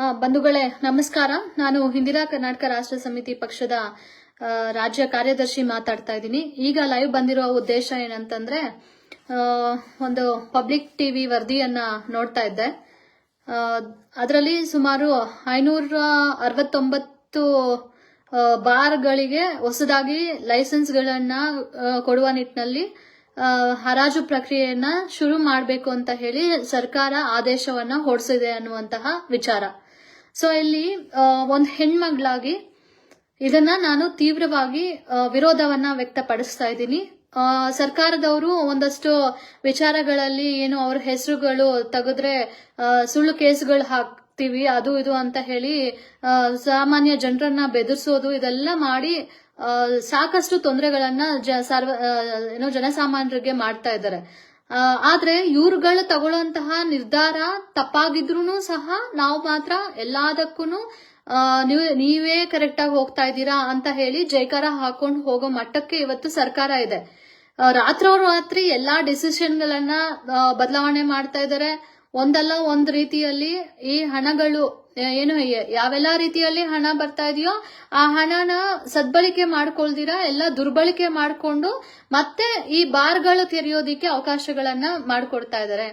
ಬಂಧುಗಳೇ, ನಮಸ್ಕಾರ. ನಾನು ಇಂದಿರಾ ಕರ್ನಾಟಕ ರಾಷ್ಟ್ರ ಸಮಿತಿ ಪಕ್ಷದ ರಾಜ್ಯ ಕಾರ್ಯದರ್ಶಿ ಮಾತಾಡ್ತಾ ಇದ್ದೀನಿ. ಈಗ ಲೈವ್ ಬಂದಿರೋ ಉದ್ದೇಶ ಏನಂತಂದ್ರೆ ಒಂದು ಪಬ್ಲಿಕ್ ಟಿವಿ ವರದಿಯನ್ನ ನೋಡ್ತಾ ಇದ್ದೆ. ಅದರಲ್ಲಿ ಸುಮಾರು ಐನೂರ ಅರವತ್ತೊಂಬತ್ತು ಬಾರ್ಗಳಿಗೆ ಹೊಸದಾಗಿ ಲೈಸೆನ್ಸ್ಗಳನ್ನ ಕೊಡುವ ನಿಟ್ಟಿನಲ್ಲಿ ಹರಾಜು ಪ್ರಕ್ರಿಯೆಯನ್ನ ಶುರು ಮಾಡಬೇಕು ಅಂತ ಹೇಳಿ ಸರ್ಕಾರ ಆದೇಶವನ್ನ ಹೊರಡಿಸಿದೆ ಅನ್ನುವಂತಹ ವಿಚಾರ. ಸೊ ಇಲ್ಲಿ ಒಂದು ಹೆಣ್ಮಗಳಾಗಿ ಇದನ್ನ ನಾನು ತೀವ್ರವಾಗಿ ವಿರೋಧವನ್ನ ವ್ಯಕ್ತಪಡಿಸ್ತಾ ಇದ್ದೀನಿ. ಸರ್ಕಾರದವರು ಒಂದಷ್ಟು ವಿಚಾರಗಳಲ್ಲಿ ಏನು ಅವ್ರ ಹೆಸರುಗಳು ತೆಗೆದ್ರೆ ಸುಳ್ಳು ಕೇಸ್ಗಳು ಹಾಕ್ತಿವಿ, ಅದು ಇದು ಅಂತ ಹೇಳಿ ಸಾಮಾನ್ಯ ಜನರನ್ನ ಬೆದರಿಸೋದು ಇದೆಲ್ಲ ಮಾಡಿ ಸಾಕಷ್ಟು ತೊಂದರೆಗಳನ್ನ ಏನೋ ಜನಸಾಮಾನ್ಯರಿಗೆ ಮಾಡ್ತಾ ಇದ್ದಾರೆ. ಆದ್ರೆ ಇವ್ರುಗಳು ತಗೊಳ್ಳುವಂತಹ ನಿರ್ಧಾರ ತಪ್ಪಾಗಿದ್ರು ಸಹ ನಾವು ಮಾತ್ರ ಎಲ್ಲದಕ್ಕೂ ನೀವು, ನೀವೇ ಕರೆಕ್ಟ್ ಆಗಿ ಹೋಗ್ತಾ ಇದ್ದೀರಾ ಅಂತ ಹೇಳಿ ಜೈಕಾರ ಹಾಕೊಂಡು ಹೋಗೋ ಮಟ್ಟಕ್ಕೆ ಇವತ್ತು ಸರ್ಕಾರ ಇದೆ. ರಾತ್ರೋರಾತ್ರಿ ಎಲ್ಲಾ ಡಿಸಿಷನ್ ಗಳನ್ನ ಬದಲಾವಣೆ ಮಾಡ್ತಾ ಇದ್ದಾರೆ ಒಂದಲ್ಲ ಒಂದ್ ರೀತಿಯಲ್ಲಿ ಈ ಹಣಗಳು ಏನು ಯಾವೆಲ್ಲ ರೀತಿಯಲ್ಲಿ ಹಣ ಬರ್ತಾ ಇದೆಯೋ ಆ ಹಣನ ಸದ್ಬಳಕೆ ಮಾಡ್ಕೊಳ್ದಿರಾ, ಎಲ್ಲ ದುರ್ಬಳಕೆ ಮಾಡ್ಕೊಂಡು ಮತ್ತೆ ಈ ಬಾರ್ಗಳು ತೆರೆಯೋದಿಕ್ಕೆ ಅವಕಾಶಗಳನ್ನ ಮಾಡ್ಕೊಡ್ತಾ ಇದ್ದಾರೆ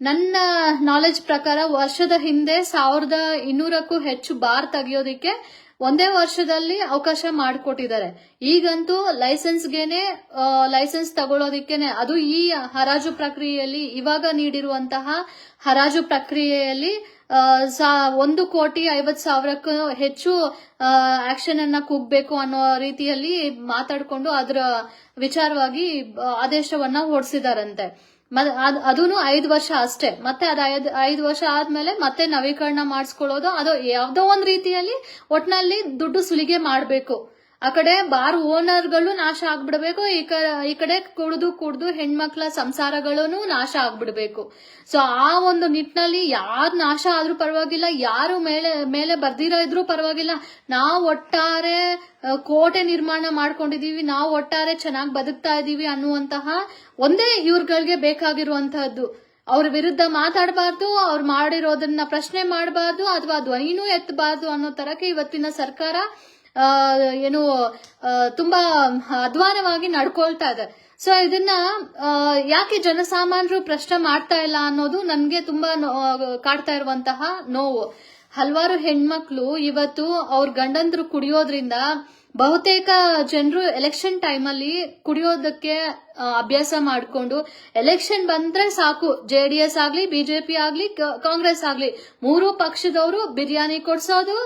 ನನ್ನ ನಾಲೆಜ್ ಪ್ರಕಾರ ವರ್ಷದ ಹಿಂದೆ ಸಾವಿರದ ಇನ್ನೂರಕ್ಕೂ ಹೆಚ್ಚು ಬಾರ್ ತೆಗಿಯೋದಿಕ್ಕೆ ಒಂದೇ ವರ್ಷದಲ್ಲಿ ಅವಕಾಶ ಮಾಡಿಕೊಟ್ಟಿದ್ದಾರೆ. ಈಗಂತೂ ಲೈಸೆನ್ಸ್ಗೆನೆ ಲೈಸೆನ್ಸ್ ತಗೊಳ್ಳೋದಿಕ್ಕೇನೆ ಅದು ಈ ಹರಾಜು ಪ್ರಕ್ರಿಯೆಯಲ್ಲಿ ಇವಾಗ ನೀಡಿರುವಂತಹ ಹರಾಜು ಪ್ರಕ್ರಿಯೆಯಲ್ಲಿ ಒಂದು ಕೋಟಿ ಐವತ್ ಸಾವಿರಕ್ಕೂ ಹೆಚ್ಚು ಆಕ್ಷನ್ ಅನ್ನ ಕೂಗ್ಬೇಕು ಅನ್ನೋ ರೀತಿಯಲ್ಲಿ ಮಾತಾಡಿಕೊಂಡು ಅದರ ವಿಚಾರವಾಗಿ ಆದೇಶವನ್ನ ಹೊರಡಿಸಿದಾರಂತೆ ಅದೂನು ಐದು ವರ್ಷ ಅಷ್ಟೇ. ಮತ್ತೆ ಅದು ಐದು ವರ್ಷ ಆದ್ಮೇಲೆ ಮತ್ತೆ ನವೀಕರಣ ಮಾಡಿಸ್ಕೊಳ್ಳೋದು. ಅದು ಯಾವ್ದೋ ಒಂದ್ ರೀತಿಯಲ್ಲಿ ಒಟ್ನಲ್ಲಿ ದುಡ್ಡು ಸುಲಿಗೆ ಮಾಡ್ಬೇಕು. ಆ ಕಡೆ ಬಾರ್ ಓನರ್ಗಳು ನಾಶ ಆಗ್ಬಿಡ್ಬೇಕು, ಈ ಕಡೆ ಕುಡ್ದು ಕುಡ್ದು ಹೆಣ್ಮಕ್ಳ ಸಂಸಾರಗಳೂ ನಾಶ ಆಗ್ಬಿಡ್ಬೇಕು. ಸೊ ಆ ಒಂದು ನಿಟ್ಟಿನಲ್ಲಿ ಯಾರು ನಾಶ ಆದ್ರೂ ಪರವಾಗಿಲ್ಲ, ಯಾರು ಮೇಲೆ ಮೇಲೆ ಬರ್ದಿರೋ ಇದ್ರೂ ಪರವಾಗಿಲ್ಲ. ನಾವು ಒಟ್ಟಾರೆ ಕೋಟೆ ನಿರ್ಮಾಣ ಮಾಡ್ಕೊಂಡಿದೀವಿ, ನಾವು ಒಟ್ಟಾರೆ ಚೆನ್ನಾಗಿ ಬದುಕ್ತಾ ಇದೀವಿ ಅನ್ನುವಂತಹ ಒಂದೇ ಇವ್ರಗಳಿಗೆ ಬೇಕಾಗಿರುವಂತಹದ್ದು ಅವ್ರ ವಿರುದ್ಧ ಮಾತಾಡಬಾರ್ದು, ಅವ್ರು ಮಾಡಿರೋದನ್ನ ಪ್ರಶ್ನೆ ಮಾಡಬಾರ್ದು, ಅಥವಾ ಧ್ವನಿನೂ ಎತ್ತಬಾರ್ದು ಅನ್ನೋ ತರಕ್ಕೆ ಇವತ್ತಿನ ಸರ್ಕಾರ ಏನು ತುಂಬಾ ಅಧ್ವಾನವಾಗಿ ನಡ್ಕೊಳ್ತಾ ಇದೆ. ಸೊ ಇದನ್ನ ಯಾಕೆ ಜನಸಾಮಾನ್ಯರು ಪ್ರಶ್ನೆ ಮಾಡ್ತಾ ಇಲ್ಲ ಅನ್ನೋದು ನನ್ಗೆ ತುಂಬಾ ಕಾಡ್ತಾ ಇರುವಂತಹ ನೋವು. ಹಲವಾರು ಹೆಣ್ಮಕ್ಳು ಇವತ್ತು ಅವ್ರ ಗಂಡಂದ್ರು ಕುಡಿಯೋದ್ರಿಂದ ಬಹುತೇಕ ಜನರು ಎಲೆಕ್ಷನ್ ಟೈಮಲ್ಲಿ ಕುಡಿಯೋದಕ್ಕೆ ಅಭ್ಯಾಸ ಮಾಡಿಕೊಂಡು, ಎಲೆಕ್ಷನ್ ಬಂದ್ರೆ ಸಾಕು. ಜೆ ಡಿ ಎಸ್ ಆಗ್ಲಿ ಬಿಜೆಪಿ ಆಗ್ಲಿ ಕಾಂಗ್ರೆಸ್ ಆಗ್ಲಿ, ಮೂರು ಪಕ್ಷದವರು ಬಿರಿಯಾನಿ ಕೊಡ್ಸೋದು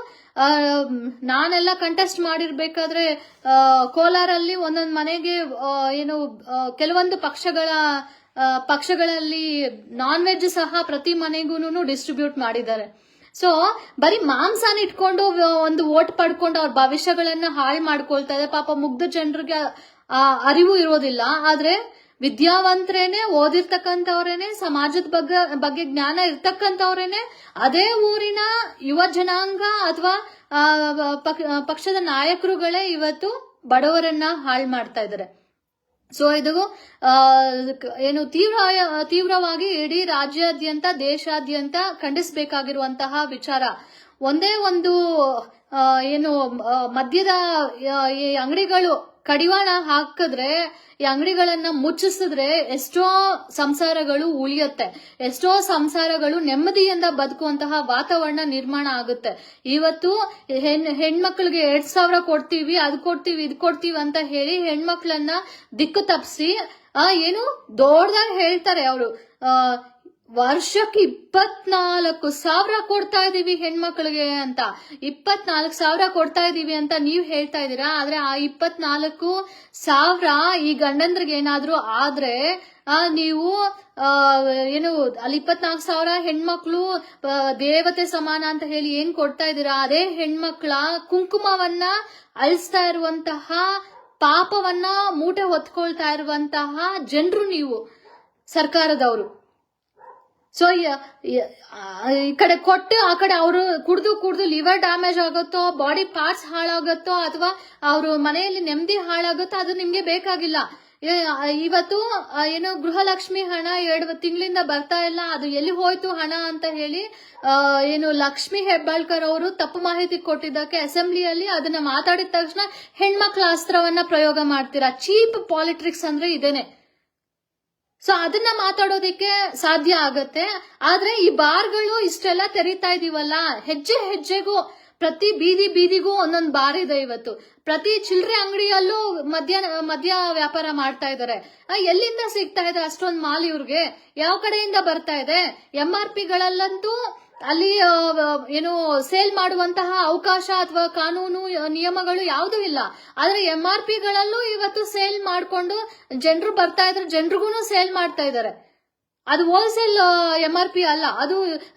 ನಾನೆಲ್ಲ ಕಂಟೆಸ್ಟ್ ಮಾಡಿರ್ಬೇಕಾದ್ರೆ ಕೋಲಾರಲ್ಲಿ ಒಂದೊಂದು ಮನೆಗೆ ಏನು ಕೆಲವೊಂದು ಪಕ್ಷಗಳ ಪಕ್ಷಗಳಲ್ಲಿ ನಾನ್ ವೆಜ್ ಸಹ ಪ್ರತಿ ಮನೆಗೂ ಡಿಸ್ಟ್ರಿಬ್ಯೂಟ್ ಮಾಡಿದ್ದಾರೆ. ಸೊ ಬರೀ ಮಾಂಸನ ಇಟ್ಕೊಂಡು ಒಂದು ಓಟ್ ಪಡ್ಕೊಂಡು ಅವ್ರ ಭವಿಷ್ಯಗಳನ್ನ ಹಾಳು ಮಾಡ್ಕೊಳ್ತಾ ಇದೆ. ಪಾಪ ಮುಗ್ಧ ಜನರಿಗೆ ಅರಿವು ಇರೋದಿಲ್ಲ. ಆದ್ರೆ ವಿದ್ಯಾವಂತರೇನೆ ಓದಿರ್ತಕ್ಕಂಥವ್ರೇನೆ, ಸಮಾಜದ ಬಗ್ಗೆ ಬಗ್ಗೆ ಜ್ಞಾನ ಇರ್ತಕ್ಕಂಥವ್ರೇನೆ, ಅದೇ ಊರಿನ ಯುವ ಜನಾಂಗ ಅಥವಾ ಪಕ್ಷದ ನಾಯಕರುಗಳೇ ಇವತ್ತು ಬಡವರನ್ನ ಹಾಳು ಮಾಡ್ತಾ ಇದ್ದಾರೆ. ಸೊ, ಇದು ಏನು ತೀವ್ರ, ತೀವ್ರವಾಗಿ ಇಡೀ ರಾಜ್ಯಾದ್ಯಂತ, ದೇಶಾದ್ಯಂತ ಖಂಡಿಸಬೇಕಾಗಿರುವಂತಹ ವಿಚಾರ. ಒಂದೇ ಒಂದು ಏನು ಮದ್ಯದ ಅಂಗಡಿಗಳು ಕಡಿವಾಣ ಹಾಕಿದ್ರೆ, ಈ ಅಂಗಡಿಗಳನ್ನ ಮುಚ್ಚಿಸಿದ್ರೆ ಎಷ್ಟೋ ಸಂಸಾರಗಳು ಉಳಿಯುತ್ತೆ. ಎಷ್ಟೋ ಸಂಸಾರಗಳು ನೆಮ್ಮದಿಯಿಂದ ಬದುಕುವಂತಹ ವಾತಾವರಣ ನಿರ್ಮಾಣ ಆಗುತ್ತೆ. ಇವತ್ತು ಹೆಣ್, ಹೆಣ್ಮಕ್ಳಿಗೆ ಎರಡ್ ಸಾವಿರ ಕೊಡ್ತೀವಿ, ಅದ್ ಕೊಡ್ತೀವಿ, ಇದ್ ಕೊಡ್ತೀವಿ ಅಂತ ಹೇಳಿ ಹೆಣ್ಮಕ್ಳನ್ನ ದಿಕ್ಕು ತಪ್ಪಿಸಿ, ಆ, ಏನು ದೊಡ್ಡದಾಗಿ ಹೇಳ್ತಾರೆ ಅವರು. ವರ್ಷಕ್ಕೆ ಇಪ್ಪತ್ನಾಲ್ಕು ಸಾವಿರ ಕೊಡ್ತಾ ಇದೀವಿ ಹೆಣ್ಮಕ್ಳಿಗೆ ಅಂತ. ಇಪ್ಪತ್ನಾಲ್ಕು ಸಾವಿರ ಕೊಡ್ತಾ ಇದೀವಿ ಅಂತ ನೀವು ಹೇಳ್ತಾ ಇದ್ದೀರಾ ಆದ್ರೆ ಆ ಇಪ್ಪತ್ನಾಲ್ಕು ಸಾವಿರ ಈ ಗಂಡಂದ್ರಿಗೆ ಏನಾದ್ರೂ ಆದ್ರೆ, ಆ, ನೀವು ಏನು, ಅಲ್ಲಿ ಇಪ್ಪತ್ನಾಲ್ಕು ಸಾವಿರ ಹೆಣ್ಮಕ್ಳು ದೇವತೆ ಸಮಾನ ಅಂತ ಹೇಳಿ ಏನ್ ಕೊಡ್ತಾ ಇದ್ದೀರಾ ಅದೇ ಹೆಣ್ಮಕ್ಳ ಕುಂಕುಮವನ್ನ ಅಳಿಸ್ತಾ ಇರುವಂತಹ ಪಾಪವನ್ನ ಮೂಟೆ ಹೊತ್ಕೊಳ್ತಾ ಇರುವಂತಹ ಜನರು ನೀವು, ಸರ್ಕಾರದವರು. ಸೊ ಈ ಕಡೆ ಕೊಟ್ಟು, ಆ ಕಡೆ ಅವರು ಕುಡಿದು ಕುಡಿದು ಲಿವರ್ ಡ್ಯಾಮೇಜ್ ಆಗುತ್ತೋ ಬಾಡಿ ಪಾರ್ಟ್ಸ್ ಹಾಳಾಗುತ್ತೋ, ಅಥವಾ ಅವರು ಮನೆಯಲ್ಲಿ ನೆಮ್ಮದಿ ಹಾಳಾಗುತ್ತೋ, ಅದು ನಿಮ್ಗೆ ಬೇಕಾಗಿಲ್ಲ. ಇವತ್ತು ಏನು ಗೃಹಲಕ್ಷ್ಮಿ ಹಣ ಎರಡು ತಿಂಗಳಿಂದ ಬರ್ತಾ ಇಲ್ಲ, ಅದು ಎಲ್ಲಿ ಹೋಯ್ತು ಹಣ ಅಂತ ಹೇಳಿ ಏನು ಲಕ್ಷ್ಮಿ ಹೆಬ್ಬಾಳ್ಕರ್ ಅವರು ತಪ್ಪು ಮಾಹಿತಿ ಕೊಟ್ಟಿದ್ದಕ್ಕೆ ಅಸೆಂಬ್ಲಿಯಲ್ಲಿ ಅದನ್ನ ಮಾತಾಡಿದ ತಕ್ಷಣ ಹೆಣ್ಮಕ್ಳ ಅಸ್ತ್ರವನ್ನ ಪ್ರಯೋಗ ಮಾಡ್ತೀರಾ? ಚೀಪ್ ಪಾಲಿಟಿಕ್ಸ್ ಅಂದ್ರೆ ಇದೇನೆ. ಸೊ ಅದನ್ನ ಮಾತಾಡೋದಕ್ಕೆ ಸಾಧ್ಯ ಆಗತ್ತೆ. ಆದ್ರೆ ಈ ಬಾರ್ಗಳು ಇಷ್ಟೆಲ್ಲ ತೆರಿತಾ ಇದೀವಲ್ಲ, ಹೆಜ್ಜೆ ಹೆಜ್ಜೆಗೂ, ಪ್ರತಿ ಬೀದಿ ಬೀದಿಗೂ ಒಂದೊಂದು ಬಾರ್ ಇದೆ ಇವತ್ತು. ಪ್ರತಿ ಚಿಲ್ಲರೆ ಅಂಗಡಿಯಲ್ಲೂ ಮದ್ಯ ಮದ್ಯ ವ್ಯಾಪಾರ ಮಾಡ್ತಾ ಇದ್ದಾರೆ ಎಲ್ಲಿಂದ ಸಿಗ್ತಾ ಇದೆ ಅಷ್ಟೊಂದು ಮಾಲ್ ಇವ್ರಿಗೆ? ಯಾವ ಕಡೆಯಿಂದ ಬರ್ತಾ ಇದೆ? ಎಂ ಆರ್ ಪಿಗಳಲ್ಲಂತೂ ಅಲ್ಲಿ ಏನು, ಸೇಲ್ ಮಾಡುವಂತಹ ಅವಕಾಶ ಅಥವಾ ಕಾನೂನು ನಿಯಮಗಳು ಯಾವುದೂ ಇಲ್ಲ. ಆದ್ರೆ ಎಂ ಆರ್ ಪಿಗಳಲ್ಲೂ ಇವತ್ತು ಸೇಲ್ ಮಾಡಿಕೊಂಡು ಜನರು ಬರ್ತಾ ಇದ್ರೆ ಜನರಿಗೂ ಸೇಲ್ ಮಾಡ್ತಾ ಇದ್ದಾರೆ ಅದು ಹೋಲ್ಸೇಲ್ ಎಂ ಆರ್ ಪಿ ಅಲ್ಲ, ಅದು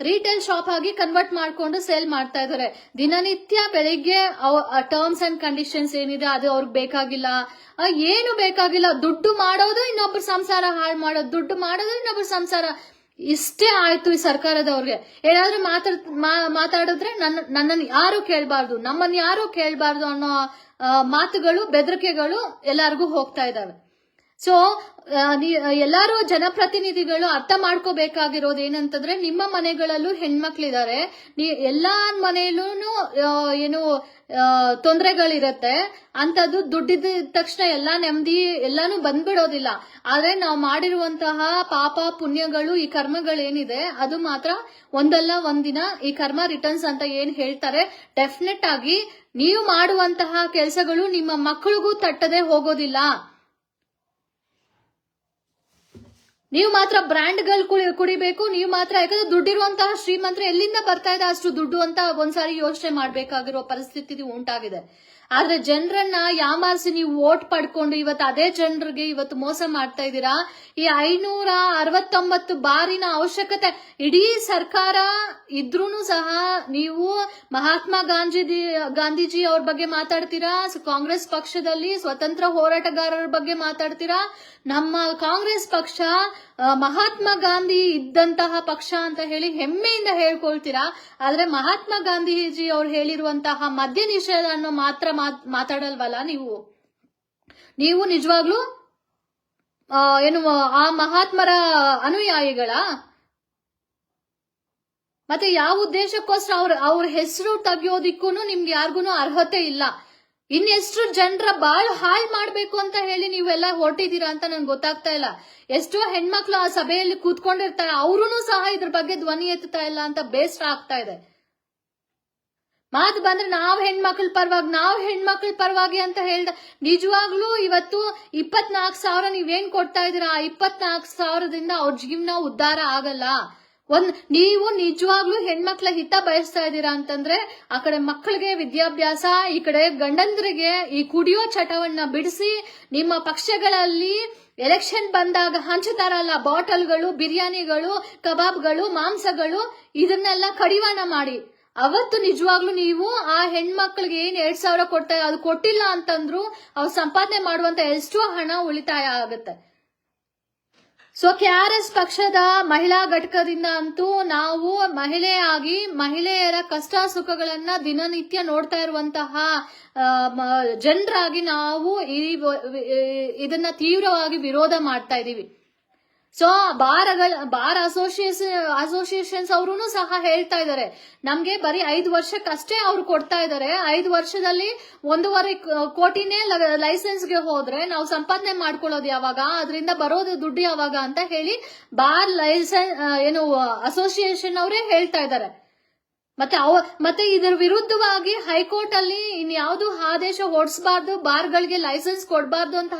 ರಿಟೇಲ್ ಶಾಪ್ ಆಗಿ ಕನ್ವರ್ಟ್ ಮಾಡ್ಕೊಂಡು ಸೇಲ್ ಮಾಡ್ತಾ ಇದ್ದಾರೆ ದಿನನಿತ್ಯ ಬೆಳಿಗ್ಗೆ ಟರ್ಮ್ಸ್ ಅಂಡ್ ಕಂಡೀಷನ್ಸ್ ಏನಿದೆ, ಅದು ಅವ್ರಿಗೆ ಬೇಕಾಗಿಲ್ಲ. ಏನು ಬೇಕಾಗಿಲ್ಲ. ದುಡ್ಡು ಮಾಡೋದು ಇನ್ನೊಬ್ರು ಸಂಸಾರ ಹಾಳು ಮಾಡೋದು, ದುಡ್ಡು ಮಾಡೋದು ಇನ್ನೊಬ್ರು ಸಂಸಾರ ಇಷ್ಟೇ ಆಯ್ತು ಈ ಸರ್ಕಾರದವ್ರಿಗೆ. ಏನಾದ್ರೂ ಮಾತಾಡ್ ಮಾತಾಡಿದ್ರೆ ನನ್ನ, ನನ್ನನ್ನು ಯಾರು ಕೇಳಬಾರ್ದು, ನಮ್ಮನ್ನ ಯಾರು ಕೇಳಬಾರ್ದು ಅನ್ನೋ ಮಾತುಗಳು, ಬೆದರಿಕೆಗಳು ಎಲ್ಲಾರ್ಗೂ ಹೋಗ್ತಾ ಇದಾವೆ ಸೊ ಎಲ್ಲಾರು ಜನಪ್ರತಿನಿಧಿಗಳು ಅರ್ಥ ಮಾಡ್ಕೋಬೇಕಾಗಿರೋದು ಏನಂತಂದ್ರೆ ನಿಮ್ಮ ಮನೆಗಳಲ್ಲೂ ಹೆಣ್ಮಕ್ಳಿದ್ದಾರೆ ಎಲ್ಲಾ ಮನೆಯಲ್ಲೂ ಏನು ತೊಂದರೆಗಳಿರತ್ತೆ. ಅಂತದ್ದು ದುಡ್ಡಿದ ತಕ್ಷಣ ಎಲ್ಲಾ ನೆಮ್ಮದಿ, ಎಲ್ಲಾನು ಬಂದ್ಬಿಡೋದಿಲ್ಲ. ಆದ್ರೆ ನಾವು ಮಾಡಿರುವಂತಹ ಪಾಪ ಪುಣ್ಯಗಳು, ಈ ಕರ್ಮಗಳೇನಿದೆ, ಅದು ಮಾತ್ರ ಒಂದಲ್ಲ ಒಂದಿನ ಈ ಕರ್ಮ ರಿಟರ್ನ್ಸ್ ಅಂತ ಏನ್ ಹೇಳ್ತಾರೆ ಡೆಫಿನೆಟ್ ಆಗಿ ನೀವು ಮಾಡುವಂತಹ ಕೆಲಸಗಳು ನಿಮ್ಮ ಮಕ್ಕಳಿಗೂ ತಟ್ಟದೆ ಹೋಗೋದಿಲ್ಲ. ನೀವು ಮಾತ್ರ ಬ್ರ್ಯಾಂಡ್ಗಳು ಕುಡಿ ಕುಡಿಬೇಕು, ನೀವು ಮಾತ್ರ ಯಾಕಂದ್ರೆ ದುಡ್ಡಿರುವಂತಹ ಶ್ರೀಮಂತರು ಎಲ್ಲಿಂದ ಬರ್ತಾ ಇದೆ ಅಷ್ಟು ದುಡ್ಡು ಅಂತ ಒಂದ್ಸಾರಿ ಯೋಚನೆ ಮಾಡಬೇಕಾಗಿರುವ ಪರಿಸ್ಥಿತಿ ಉಂಟಾಗಿದೆ. ಆದ್ರೆ ಜನರನ್ನ ಯಾಮಾರಿಸಿ ನೀವು ವೋಟ್ ಪಡ್ಕೊಂಡು ಇವತ್ತು ಅದೇ ಜನರಿಗೆ ಇವತ್ತು ಮೋಸ ಮಾಡ್ತಾ ಇದ್ದೀರಾ? ಈ ಐನೂರ ಅರವತ್ತೊಂಬತ್ತು ಬಾರಿನ ಅವಶ್ಯಕತೆ ಇಡೀ ಸರ್ಕಾರ ಇದ್ರೂ ಸಹ ನೀವು ಮಹಾತ್ಮ ಗಾಂಧಿ ಗಾಂಧೀಜಿ ಅವ್ರ ಬಗ್ಗೆ ಮಾತಾಡ್ತೀರಾ? ಕಾಂಗ್ರೆಸ್ ಪಕ್ಷದಲ್ಲಿ ಸ್ವತಂತ್ರ ಹೋರಾಟಗಾರರ ಬಗ್ಗೆ ಮಾತಾಡ್ತೀರಾ? ನಮ್ಮ ಕಾಂಗ್ರೆಸ್ ಪಕ್ಷ ಮಹಾತ್ಮ ಗಾಂಧಿ ಇದ್ದಂತಹ ಪಕ್ಷ ಅಂತ ಹೇಳಿ ಹೆಮ್ಮೆಯಿಂದ ಹೇಳ್ಕೊಳ್ತೀರಾ? ಆದ್ರೆ ಮಹಾತ್ಮ ಗಾಂಧೀಜಿ ಅವ್ರು ಹೇಳಿರುವಂತಹ ಮದ್ಯ ನಿಷೇಧ ಅನ್ನೋ ಮಾತ್ರ ಮಾತ್- ಮಾತಾಡಲ್ವಲ್ಲ ನೀವು? ನೀವು ನಿಜವಾಗ್ಲೂ ಏನು, ಆ ಮಹಾತ್ಮರ ಅನುಯಾಯಿಗಳ? ಮತ್ತೆ ಯಾವ ಉದ್ದೇಶಕ್ಕೋಸ್ಕರ ಅವ್ರ ಅವ್ರ ಹೆಸರು ತೆಗಿಯೋದಿಕ್ಕೂ ನಿಮ್ಗೆ ಯಾರಿಗೂ ಅರ್ಹತೆ ಇಲ್ಲ. ಇನ್ನೆಷ್ಟು ಜನರ ಬಾಳ್ ಹಾಳು ಮಾಡ್ಬೇಕು ಅಂತ ಹೇಳಿ ನೀವೆಲ್ಲ ಹೊರಟಿದ್ದೀರಾ ಅಂತ ನನ್ಗೆ ಗೊತ್ತಾಗ್ತಾ ಇಲ್ಲ. ಎಷ್ಟೋ ಹೆಣ್ಮಕ್ಳು ಆ ಸಭೆಯಲ್ಲಿ ಕೂತ್ಕೊಂಡಿರ್ತಾರೆ. ಅವ್ರೂ ಸಹ ಇದ್ರ ಬಗ್ಗೆ ಧ್ವನಿ ಎತ್ತುತ್ತಾ ಇಲ್ಲ ಅಂತ ಬೇಸರ ಆಗ್ತಾ ಇದೆ. ಮಾತು ಬಂದ್ರೆ ನಾವ್ ಹೆಣ್ಮಕ್ಳ ಪರವಾಗಿ, ನಾವ್ ಹೆಣ್ಮಕ್ಳ ಪರವಾಗಿ ಅಂತ ಹೇಳ್ದ ನಿಜವಾಗ್ಲೂ ಇವತ್ತು ಇಪ್ಪತ್ನಾಲ್ಕು ಸಾವಿರ ನೀವೇನ್ ಕೊಡ್ತಾ ಇದೀರಾ ಆ ಇಪ್ಪತ್ನಾಲ್ಕು ಸಾವಿರದಿಂದ ಅವ್ರ ಜೀವನ ಉದ್ಧಾರ ಆಗಲ್ಲ. ಒಂದ್ ನೀವು ನಿಜವಾಗ್ಲೂ ಹೆಣ್ಮಕ್ಳ ಹಿತ ಬಯಸ್ತಾ ಇದ್ದೀರಾ ಅಂತಂದ್ರೆ ಆ ಕಡೆ ಮಕ್ಕಳಿಗೆ ವಿದ್ಯಾಭ್ಯಾಸ, ಈ ಕಡೆ ಗಂಡಂದ್ರಿಗೆ ಈ ಕುಡಿಯೋ ಚಟವನ್ನ ಬಿಡಿಸಿ ನಿಮ್ಮ ಪಕ್ಷಗಳಲ್ಲಿ ಎಲೆಕ್ಷನ್ ಬಂದಾಗ ಹಂಚುತ್ತಾರಲ್ಲ ಬಾಟಲ್ಗಳು, ಬಿರಿಯಾನಿಗಳು, ಕಬಾಬ್ಗಳು, ಮಾಂಸಗಳು, ಇದನ್ನೆಲ್ಲ ಕಡಿವಾಣ ಮಾಡಿ. ಅವತ್ತು ನಿಜವಾಗ್ಲೂ ನೀವು ಆ ಹೆಣ್ಮಕ್ಳಿಗೆ ಏನ್ ಎರಡ್ ಸಾವಿರ ಕೊಡ್ತಾ, ಅದು ಕೊಟ್ಟಿಲ್ಲ ಅಂತಂದ್ರು ಅವ್ರು ಸಂಪಾದನೆ ಮಾಡುವಂತ ಎಷ್ಟೋ ಹಣ ಉಳಿತಾಯ ಆಗುತ್ತೆ. ಸೊ ಕೆ ಆರ್ ಎಸ್ ಪಕ್ಷದ ಮಹಿಳಾ ಘಟಕದಿಂದ ಅಂತೂ ನಾವು ಮಹಿಳೆಯಾಗಿ ಮಹಿಳೆಯರ ಕಷ್ಟ ಸುಖಗಳನ್ನ ದಿನನಿತ್ಯ ನೋಡ್ತಾ ಇರುವಂತಹ ಜನರಾಗಿ ನಾವು ಈ ಇದನ್ನ ತೀವ್ರವಾಗಿ ವಿರೋಧ ಮಾಡ್ತಾ ಇದೀವಿ ಸೊ ಬಾರ್ಗಳ, ಬಾರ್ ಅಸೋಸಿಯೇಷನ್ ಅಸೋಸಿಯೇಷನ್ಸ್ ಅವರು ಸಹ ಹೇಳ್ತಾ ಇದ್ದಾರೆ. ನಮ್ಗೆ ಬರೀ ಐದು ವರ್ಷಕ್ಕಷ್ಟೇ ಅವ್ರು ಕೊಡ್ತಾ ಇದ್ದಾರೆ. ಐದು ವರ್ಷದಲ್ಲಿ ಒಂದೂವರೆ ಕೋಟಿನೇ ಲೈಸೆನ್ಸ್ಗೆ ಹೋದ್ರೆ ನಾವು ಸಂಪಾದನೆ ಮಾಡ್ಕೊಳ್ಳೋದು ಯಾವಾಗ? ಅದರಿಂದ ಬರೋದು ದುಡ್ಡು ಯಾವಾಗ? ಅಂತ ಹೇಳಿ ಬಾರ್ ಲೈಸೆನ್ಸ್ ಏನು ಅಸೋಸಿಯೇಷನ್ ಅವರೇ ಹೇಳ್ತಾ ಇದ್ದಾರೆ. ಮತ್ತೆ ಅವ, ಮತ್ತೆ ಇದರ ವಿರುದ್ಧವಾಗಿ ಹೈಕೋರ್ಟ್ ಅಲ್ಲಿ ಇನ್ಯಾವುದು ಆದೇಶ ಹೊಡಿಸಬಾರ್ದು, ಬಾರ್ಗಳಿಗೆ ಲೈಸೆನ್ಸ್ ಕೊಡಬಾರ್ದು ಅಂತ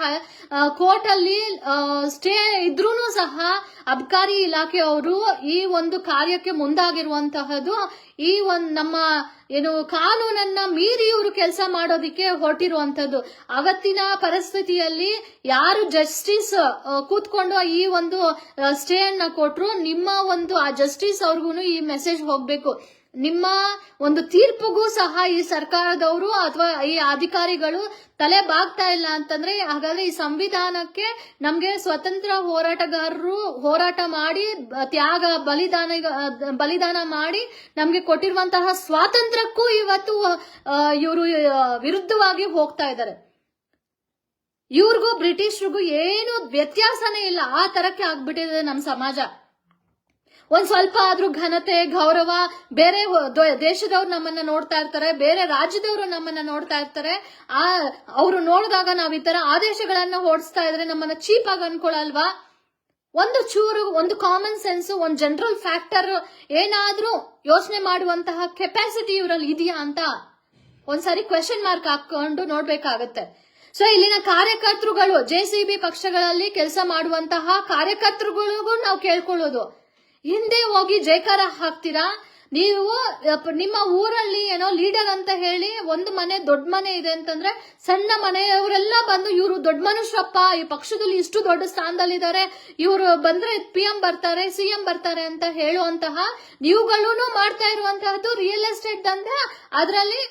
ಕೋರ್ಟ್ ಅಲ್ಲಿ ಸ್ಟೇ ಇದ್ರೂ ಸಹ ಅಬ್ಕಾರಿ ಇಲಾಖೆಯವರು ಈ ಒಂದು ಕಾರ್ಯಕ್ಕೆ ಮುಂದಾಗಿರುವಂತಹದ್ದು, ಈ ಒಂದು ನಮ್ಮ ಏನು ಕಾನೂನನ್ನ ಮೀರಿ ಇವರು ಕೆಲಸ ಮಾಡೋದಿಕ್ಕೆ ಹೊರಟಿರುವಂತದ್ದು. ಅವತ್ತಿನ ಪರಿಸ್ಥಿತಿಯಲ್ಲಿ ಯಾರು ಜಸ್ಟಿಸ್ ಕೂತ್ಕೊಂಡು ಈ ಒಂದು ಸ್ಟೇ ಅನ್ನ ಕೊಟ್ರು ನಿಮ್ಮ ಒಂದು ಆ ಜಸ್ಟಿಸ್ ಅವ್ರಿಗೂ ಈ ಮೆಸೇಜ್ ಹೋಗ್ಬೇಕು. ನಿಮ್ಮ ಒಂದು ತೀರ್ಪುಗೂ ಸಹ ಈ ಸರ್ಕಾರದವರು ಅಥವಾ ಈ ಅಧಿಕಾರಿಗಳು ತಲೆ ಬಾಗ್ತಾ ಇಲ್ಲ ಅಂತಂದ್ರೆ ಹಾಗಾದ್ರೆ ಈ ಸಂವಿಧಾನಕ್ಕೆ ನಮ್ಗೆ ಸ್ವತಂತ್ರ ಹೋರಾಟಗಾರರು ಹೋರಾಟ ಮಾಡಿ, ತ್ಯಾಗ, ಬಲಿದಾನ ಬಲಿದಾನ ಮಾಡಿ ನಮ್ಗೆ ಕೊಟ್ಟಿರುವಂತಹ ಸ್ವಾತಂತ್ರ್ಯಕ್ಕೂ ಇವತ್ತು ಇವರು ವಿರುದ್ಧವಾಗಿ ಹೋಗ್ತಾ ಇದ್ದಾರೆ. ಇವ್ರಿಗೂ ಬ್ರಿಟಿಷ್ರಿಗೂ ಏನು ವ್ಯತ್ಯಾಸನೇ ಇಲ್ಲ. ಆ ತರಕ್ಕೆ ಆಗ್ಬಿಟ್ಟಿದೆ ನಮ್ಮ ಸಮಾಜ. ಒಂದ್ ಸ್ವಲ್ಪ ಆದ್ರೂ ಘನತೆ, ಗೌರವ, ಬೇರೆ ದೇಶದವ್ರು ನಮ್ಮನ್ನ ನೋಡ್ತಾ ಇರ್ತಾರೆ, ಬೇರೆ ರಾಜ್ಯದವರು ನಮ್ಮನ್ನ ನೋಡ್ತಾ ಇರ್ತಾರೆ. ಆ, ಅವರು ನೋಡಿದಾಗ ನಾವ್ ಈ ತರ ಆದೇಶಗಳನ್ನ ಹೊಡಿಸ್ತಾ ಇದ್ರೆ ನಮ್ಮನ್ನ ಚೀಪ್ ಆಗಿ ಅನ್ಕೊಳಲ್ವಾ? ಒಂದು ಚೂರು, ಒಂದು ಕಾಮನ್ ಸೆನ್ಸ್ ಒಂದು ಜನರಲ್ ಫ್ಯಾಕ್ಟರ್ ಏನಾದ್ರೂ ಯೋಚನೆ ಮಾಡುವಂತಹ ಕೆಪಾಸಿಟಿ ಇವರಲ್ಲಿ ಇದೆಯಾ ಅಂತ ಒಂದ್ಸಾರಿ ಕ್ವೆಶನ್ ಮಾರ್ಕ್ ಹಾಕೊಂಡು ನೋಡ್ಬೇಕಾಗತ್ತೆ. ಸೊ ಇಲ್ಲಿನ ಕಾರ್ಯಕರ್ತರುಗಳು ಜೆ ಸಿ ಬಿ ಪಕ್ಷಗಳಲ್ಲಿ ಕೆಲಸ ಮಾಡುವಂತಹ ಕಾರ್ಯಕರ್ತರುಗಳಿಗೂ ನಾವು ಕೇಳ್ಕೊಳ್ಳೋದು. ಹಿಂದೆ ಹೋಗಿ ಜೈಕಾರ ಹಾಕ್ತೀರಾ? ನೀವು ನಿಮ್ಮ ಊರಲ್ಲಿ ಏನೋ ಲೀಡರ್ ಅಂತ ಹೇಳಿ ಒಂದು ಮನೆ, ದೊಡ್ಡ ಮನೆ ಇದೆ ಅಂತಂದ್ರೆ ಸಣ್ಣ ಮನೆಯವರೆಲ್ಲ ಬಂದು ಇವರು ದೊಡ್ಡ ಮನುಷ್ಯಪ್ಪ, ಈ ಪಕ್ಷದಲ್ಲಿ ಇಷ್ಟು ದೊಡ್ಡ ಸ್ಥಾನದಲ್ಲಿದ್ದಾರೆ, ಇವರು ಬಂದ್ರೆ ಪಿ ಎಂ ಬರ್ತಾರೆ, ಸಿ ಎಂ ಬರ್ತಾರೆ ಅಂತ ಹೇಳುವಂತಹ ನೀವುಗಳೂ ಮಾಡ್ತಾ ಇರುವಂತಹದ್ದು ರಿಯಲ್ ಎಸ್ಟೇಟ್ ದಂಧೆ ಅದರಲ್ಲಿ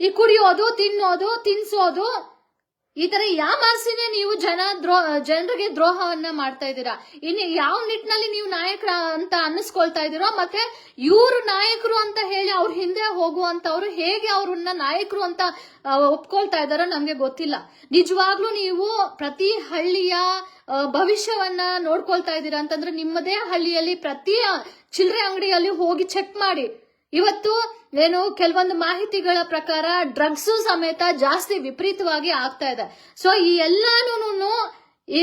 ಈ ಕುಡಿಯೋದು, ತಿನ್ನೋದು, ತಿನ್ಸೋದು ಈ ತರ ಮಾಸಿನೇ ನೀವು ಜನ ದ್ರೋ, ಜನರಿಗೆ ದ್ರೋಹವನ್ನ ಮಾಡ್ತಾ ಇದ್ದೀರಾ? ಇನ್ನು ಯಾವ ನಿಟ್ಟಿನಲ್ಲಿ ನೀವು ನಾಯಕರ ಅಂತ ಅನ್ನಿಸ್ಕೊಳ್ತಾ ಇದ್ದೀರೋ, ಮತ್ತೆ ಇವರು ನಾಯಕರು ಅಂತ ಹೇಳಿ ಅವ್ರ ಹಿಂದೆ ಹೋಗುವಂತವ್ರು ಹೇಗೆ ಅವ್ರನ್ನ ನಾಯಕರು ಅಂತ ಒಪ್ಕೊಳ್ತಾ ಇದಾರೋ ನಮ್ಗೆ ಗೊತ್ತಿಲ್ಲ. ನಿಜವಾಗ್ಲೂ ನೀವು ಪ್ರತಿ ಹಳ್ಳಿಯ ಭವಿಷ್ಯವನ್ನ ನೋಡ್ಕೊಳ್ತಾ ಇದ್ದೀರಾ ಅಂತಂದ್ರೆ ನಿಮ್ಮದೇ ಹಳ್ಳಿಯಲ್ಲಿ ಪ್ರತಿ ಚಿಲ್ಲರೆ ಅಂಗಡಿಯಲ್ಲಿ ಹೋಗಿ ಚೆಕ್ ಮಾಡಿ. ಇವತ್ತು ಏನು ಕೆಲವೊಂದು ಮಾಹಿತಿಗಳ ಪ್ರಕಾರ ಡ್ರಗ್ಸ್ ಸಮೇತ ಜಾಸ್ತಿ ವಿಪರೀತವಾಗಿ ಆಗ್ತಾ ಇದೆ. ಸೊ ಈ ಎಲ್ಲಾನು ಈ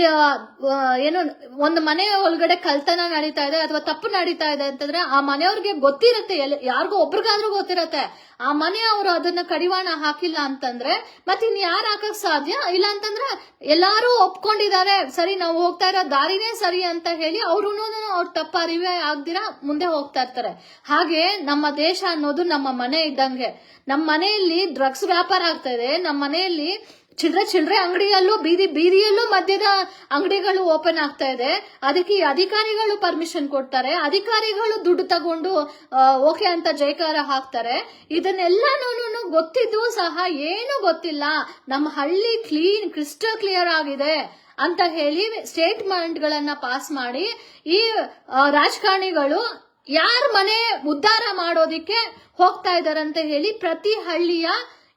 ಏನು, ಒಂದು ಮನೆ ಒಳಗಡೆ ಕಳ್ತನ ನಡೀತಾ ಇದೆ ಅಥವಾ ತಪ್ಪು ನಡೀತಾ ಇದೆ ಅಂತಂದ್ರೆ ಆ ಮನೆಯವ್ರಿಗೆ ಗೊತ್ತಿರುತ್ತೆ ಯಾರಿಗೋ ಒಬ್ರಿಗಾದ್ರೂ ಗೊತ್ತಿರತ್ತೆ. ಆ ಮನೆಯವರು ಅದನ್ನ ಕಡಿವಾಣ ಹಾಕಿಲ್ಲ ಅಂತಂದ್ರೆ ಮತ್ತೆ ಇನ್ ಯಾರು ಹಾಕಕ್ ಸಾಧ್ಯ? ಇಲ್ಲ ಅಂತಂದ್ರೆ ಎಲ್ಲಾರು ಒಪ್ಕೊಂಡಿದ್ದಾರೆ ಸರಿ ನಾವು ಹೋಗ್ತಾ ಇರೋ ದಾರಿನೇ ಸರಿ ಅಂತ ಹೇಳಿ ಅವ್ರು ಅವ್ರ ತಪ್ಪ ಅರಿವೆ ಆಗ್ದಿರಾ ಮುಂದೆ ಹೋಗ್ತಾ ಇರ್ತಾರೆ. ಹಾಗೆ ನಮ್ಮ ದೇಶ ಅನ್ನೋದು ನಮ್ಮ ಮನೆ ಇದ್ದಂಗೆ. ನಮ್ಮ ಮನೆಯಲ್ಲಿ ಡ್ರಗ್ಸ್ ವ್ಯಾಪಾರ ಆಗ್ತಾ ಇದೆ ನಮ್ಮ ಮನೆಯಲ್ಲಿ ಚಿಲ್ಲರೆ ಚಿಲ್ಲರೆ ಅಂಗಡಿಯಲ್ಲೂ, ಬೀದಿ ಬೀದಿಯಲ್ಲೂ ಮದ್ಯದ ಅಂಗಡಿಗಳು ಓಪನ್ ಆಗ್ತಾ ಇದೆ. ಅದಕ್ಕೆ ಅಧಿಕಾರಿಗಳು ಪರ್ಮಿಷನ್ ಕೊಡ್ತಾರೆ. ಅಧಿಕಾರಿಗಳು ದುಡ್ಡು ತಗೊಂಡು ಓಕೆ ಅಂತ ಜೈಕಾರ ಹಾಕ್ತಾರೆ. ಇದನ್ನೆಲ್ಲಾನು ಗೊತ್ತಿದ್ದು ಸಹ ಏನು ಗೊತ್ತಿಲ್ಲ. ನಮ್ಮ ಹಳ್ಳಿ ಕ್ಲೀನ್, ಕ್ರಿಸ್ಟಲ್ ಕ್ಲಿಯರ್ ಆಗಿದೆ ಅಂತ ಹೇಳಿ ಸ್ಟೇಟ್ಮೆಂಟ್ ಗಳನ್ನ ಪಾಸ್ ಮಾಡಿ ಈ ರಾಜಕಾರಣಿಗಳು ಯಾರ ಮನೆ ಉದ್ಧಾರ ಮಾಡೋದಿಕ್ಕೆ ಹೋಗ್ತಾ ಇದಾರಂತ ಹೇಳಿ ಪ್ರತಿ ಹಳ್ಳಿಯ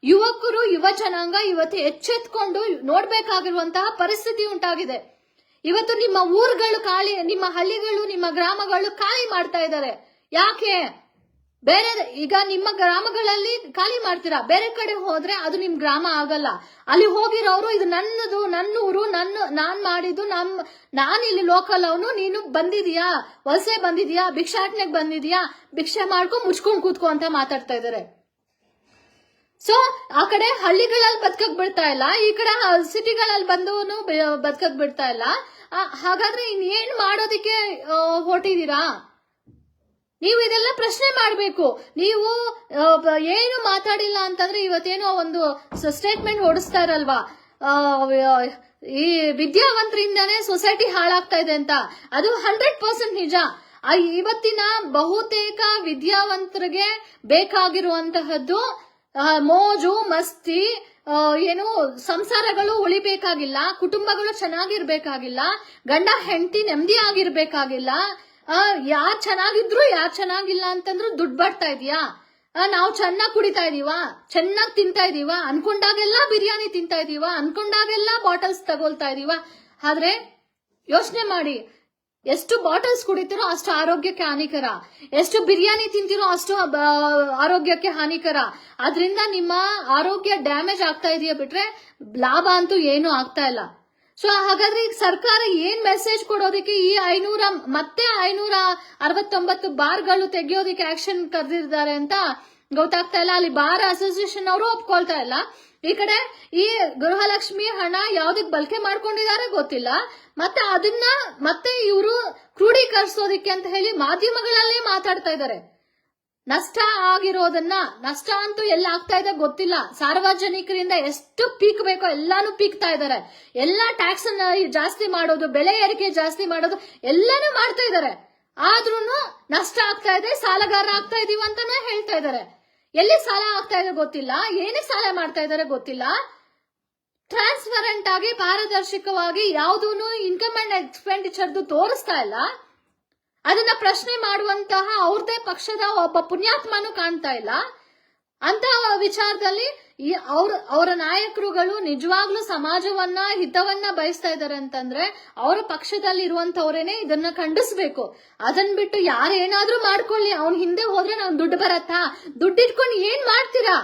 ಯುವಕರು, ಯುವ ಜನಾಂಗ ಇವತ್ತು ಎಚ್ಚೆತ್ಕೊಂಡು ನೋಡ್ಬೇಕಾಗಿರುವಂತಹ ಪರಿಸ್ಥಿತಿ ಉಂಟಾಗಿದೆ. ಇವತ್ತು ನಿಮ್ಮ ಊರುಗಳು ಖಾಲಿ, ನಿಮ್ಮ ಹಳ್ಳಿಗಳು, ನಿಮ್ಮ ಗ್ರಾಮಗಳು ಖಾಲಿ ಮಾಡ್ತಾ ಇದ್ದಾರೆ. ಯಾಕೆ? ಬೇರೆ, ಈಗ ನಿಮ್ಮ ಗ್ರಾಮಗಳಲ್ಲಿ ಖಾಲಿ ಮಾಡ್ತೀರಾ? ಬೇರೆ ಕಡೆ ಹೋದ್ರೆ ಅದು ನಿಮ್ ಗ್ರಾಮ ಆಗಲ್ಲ. ಅಲ್ಲಿ ಹೋಗಿರೋರು ಇದು ನನ್ನದು, ನನ್ನ ಊರು, ನನ್ನ, ನಾನ್ ಮಾಡಿದ್ದು, ನಮ್ ನಾನ್ ಇಲ್ಲಿ ಲೋಕಲ್ ಅವನು, ನೀನು ಬಂದಿದೀಯಾ? ವಲಸೆ ಬಂದಿದೀಯಾ? ಭಿಕ್ಷಾಟನೆಗೆ ಬಂದಿದೀಯಾ? ಭಿಕ್ಷೆ ಮಾಡ್ಕೊ, ಮುಚ್ಕೊಂಡ್ ಕೂತ್ಕೊ ಅಂತ ಮಾತಾಡ್ತಾ ಇದಾರೆ ಸೊ ಆ ಕಡೆ ಹಳ್ಳಿಗಳಲ್ಲಿ ಬದುಕಕ್ ಬಿಡ್ತಾ ಇಲ್ಲ. ಈ ಕಡೆ ಸಿಟಿಗಳಲ್ಲಿ ಬಂದು ಬದುಕಕ್ ಬಿಡ್ತಾ ಇಲ್ಲ. ಹಾಗಾದ್ರೆ ಇನ್ನೇನ್ ಮಾಡೋದಿಕ್ಕೆ ಹೊರಟಿದ್ದೀರಾ ನೀವು ಇದೆಲ್ಲ ಪ್ರಶ್ನೆ ಮಾಡಬೇಕು. ನೀವು ಏನು ಮಾತಾಡಿಲ್ಲ ಅಂತಂದ್ರೆ ಇವತ್ತೇನೋ ಒಂದು ಸ್ಟೇಟ್ಮೆಂಟ್ ಹೊಡಿಸ್ತಾ ಇರಲ್ವಾ? ಈ ವಿದ್ಯಾವಂತರಿಂದಾನೇ ಸೊಸೈಟಿ ಹಾಳಾಗ್ತಾ ಇದೆ ಅಂತ. ಅದು ಹಂಡ್ರೆಡ್ ಪರ್ಸೆಂಟ್ ನಿಜ. ಇವತ್ತಿನ ಬಹುತೇಕ ವಿದ್ಯಾವಂತರಿಗೆ ಬೇಕಾಗಿರುವಂತಹದ್ದು ಮೋಜು, ಮಸ್ತಿ ಏನು ಸಂಸಾರಗಳು ಉಳಿಬೇಕಾಗಿಲ್ಲ, ಕುಟುಂಬಗಳು ಚೆನ್ನಾಗಿರ್ಬೇಕಾಗಿಲ್ಲ, ಗಂಡ, ಹೆಂಡತಿ ನೆಮ್ಮದಿ ಆಗಿರ್ಬೇಕಾಗಿಲ್ಲ ಯಾರ್ ಚೆನ್ನಾಗಿದ್ರು ಯಾರ್ ಚೆನ್ನಾಗಿಲ್ಲ ಅಂತಂದ್ರು ದುಡ್ಡು ಬರ್ತಾ ಇದೀಯಾ? ನಾವು ಚೆನ್ನಾಗಿ ಕುಡಿತಾ ಇದೀವ? ಚೆನ್ನಾಗಿ ತಿಂತಾ ಇದೀವ? ಅನ್ಕೊಂಡಾಗೆಲ್ಲ ಬಿರಿಯಾನಿ ತಿಂತಾ ಇದೀವ? ಅನ್ಕೊಂಡಾಗೆಲ್ಲ ಬಾಟಲ್ಸ್ ತಗೊಳ್ತಾ ಇದೀವ? ಆದ್ರೆ ಯೋಚನೆ ಮಾಡಿ ಎಷ್ಟು ಬಾಟಲ್ಸ್ ಕುಡಿತೀರೋ ಅಷ್ಟು ಆರೋಗ್ಯಕ್ಕೆ ಹಾನಿಕರ. ಎಷ್ಟು ಬಿರಿಯಾನಿ ತಿಂತೀರೋ ಅಷ್ಟು ಆರೋಗ್ಯಕ್ಕೆ ಹಾನಿಕರ. ಅದರಿಂದ ನಿಮ್ಮ ಆರೋಗ್ಯ ಡ್ಯಾಮೇಜ್ ಆಗ್ತಾ ಇದೆಯಾ ಬಿಟ್ರೆ ಲಾಭ ಅಂತೂ ಏನು ಆಗ್ತಾ ಇಲ್ಲ. ಸೊ ಹಾಗಾದ್ರೆ ಈಗ ಸರ್ಕಾರ ಏನ್ ಮೆಸೇಜ್ ಕೊಡೋದಕ್ಕೆ ಈ ಐನೂರ, ಮತ್ತೆ ಐನೂರ ಅರವತ್ತೊಂಬತ್ತು ಬಾರ್ಗಳು ತೆಗೆಯೋದಿಕ್ಕೆ ಆಕ್ಷನ್ ಕರೆದಿದ್ದಾರೆ ಅಂತ ಗೊತ್ತಾಗ್ತಾ ಇಲ್ಲ. ಅಲ್ಲಿ ಬಾರ್ ಅಸೋಸಿಯೇಷನ್ ಅವರು ಒಪ್ಕೊಳ್ತಾ ಇಲ್ಲ. ಈ ಕಡೆ ಈ ಗೃಹಲಕ್ಷ್ಮಿ ಹಣ ಯಾವ್ದಕ್ ಬಳಕೆ ಮಾಡ್ಕೊಂಡಿದ್ದಾರೆ ಗೊತ್ತಿಲ್ಲ. ಮತ್ತೆ ಅದನ್ನ ಮತ್ತೆ ಇವರು ಕ್ರೋಢೀಕರಿಸೋದಿಕ್ಕೆ ಅಂತ ಹೇಳಿ ಮಾಧ್ಯಮಗಳಲ್ಲೇ ಮಾತಾಡ್ತಾ ಇದ್ದಾರೆ ನಷ್ಟ ಆಗಿರೋದನ್ನ, ನಷ್ಟ ಅಂತೂ ಎಲ್ಲ ಆಗ್ತಾ ಇದೆ ಗೊತ್ತಿಲ್ಲ. ಸಾರ್ವಜನಿಕರಿಂದ ಎಷ್ಟು ಪೀಕ್ ಬೇಕೋ ಎಲ್ಲಾನು ಪೀಕ್ತಾ ಇದ್ದಾರೆ ಎಲ್ಲಾ ಟ್ಯಾಕ್ಸ್ ಅನ್ನ ಜಾಸ್ತಿ ಮಾಡೋದು, ಬೆಲೆ ಏರಿಕೆ ಜಾಸ್ತಿ ಮಾಡೋದು ಎಲ್ಲಾನು ಮಾಡ್ತಾ ಇದ್ದಾರೆ ಆದ್ರೂ ನಷ್ಟ ಆಗ್ತಾ ಇದೆ, ಸಾಲಗಾರ ಆಗ್ತಾ ಇದೀವಿ ಅಂತಾನೆ ಹೇಳ್ತಾ ಇದ್ದಾರೆ ಎಲ್ಲಿ ಸಾಲ ಆಗ್ತಾ ಇದೆ ಗೊತ್ತಿಲ್ಲ. ಏನೇ ಸಾಲ ಮಾಡ್ತಾ ಇದ್ದಾರೆ ಗೊತ್ತಿಲ್ಲ. ಟ್ರಾನ್ಸ್ಪರೆಂಟ್ ಆಗಿ, ಪಾರದರ್ಶಕವಾಗಿ ಯಾವುದೂ ಇನ್ಕಮ್ ಅಂಡ್ ಎಕ್ಸ್ಪೆಂಡಿಚರ್ದು ತೋರಿಸ್ತಾ ಇಲ್ಲ. ಅದನ್ನ ಪ್ರಶ್ನೆ ಮಾಡುವಂತಹ ಅವ್ರದೇ ಪಕ್ಷದ ಒಬ್ಬ ಪುಣ್ಯಾತ್ಮನು ಕಾಣ್ತಾ ಇಲ್ಲ. ಅಂತ ವಿಚಾರದಲ್ಲಿ ಈ ಅವ್ರ, ಅವರ ನಾಯಕರುಗಳು ನಿಜವಾಗ್ಲೂ ಸಮಾಜವನ್ನ, ಹಿತವನ್ನ ಬಯಸ್ತಾ ಇದ್ದಾರೆ ಅಂತಂದ್ರೆ ಅವರ ಪಕ್ಷದಲ್ಲಿ ಇರುವಂತವ್ರೇನೆ ಇದನ್ನ ಖಂಡಿಸ್ಬೇಕು. ಅದನ್ ಬಿಟ್ಟು ಯಾರು ಏನಾದ್ರೂ ಮಾಡ್ಕೊಳ್ಳಿ, ಅವ್ನ್ ಹಿಂದೆ ಹೋದ್ರೆ ನಾವ್ ದುಡ್ಡು ಬರತ್ತಾ? ದುಡ್ಡು ಇಟ್ಕೊಂಡು ಏನ್ ಮಾಡ್ತೀರಾ?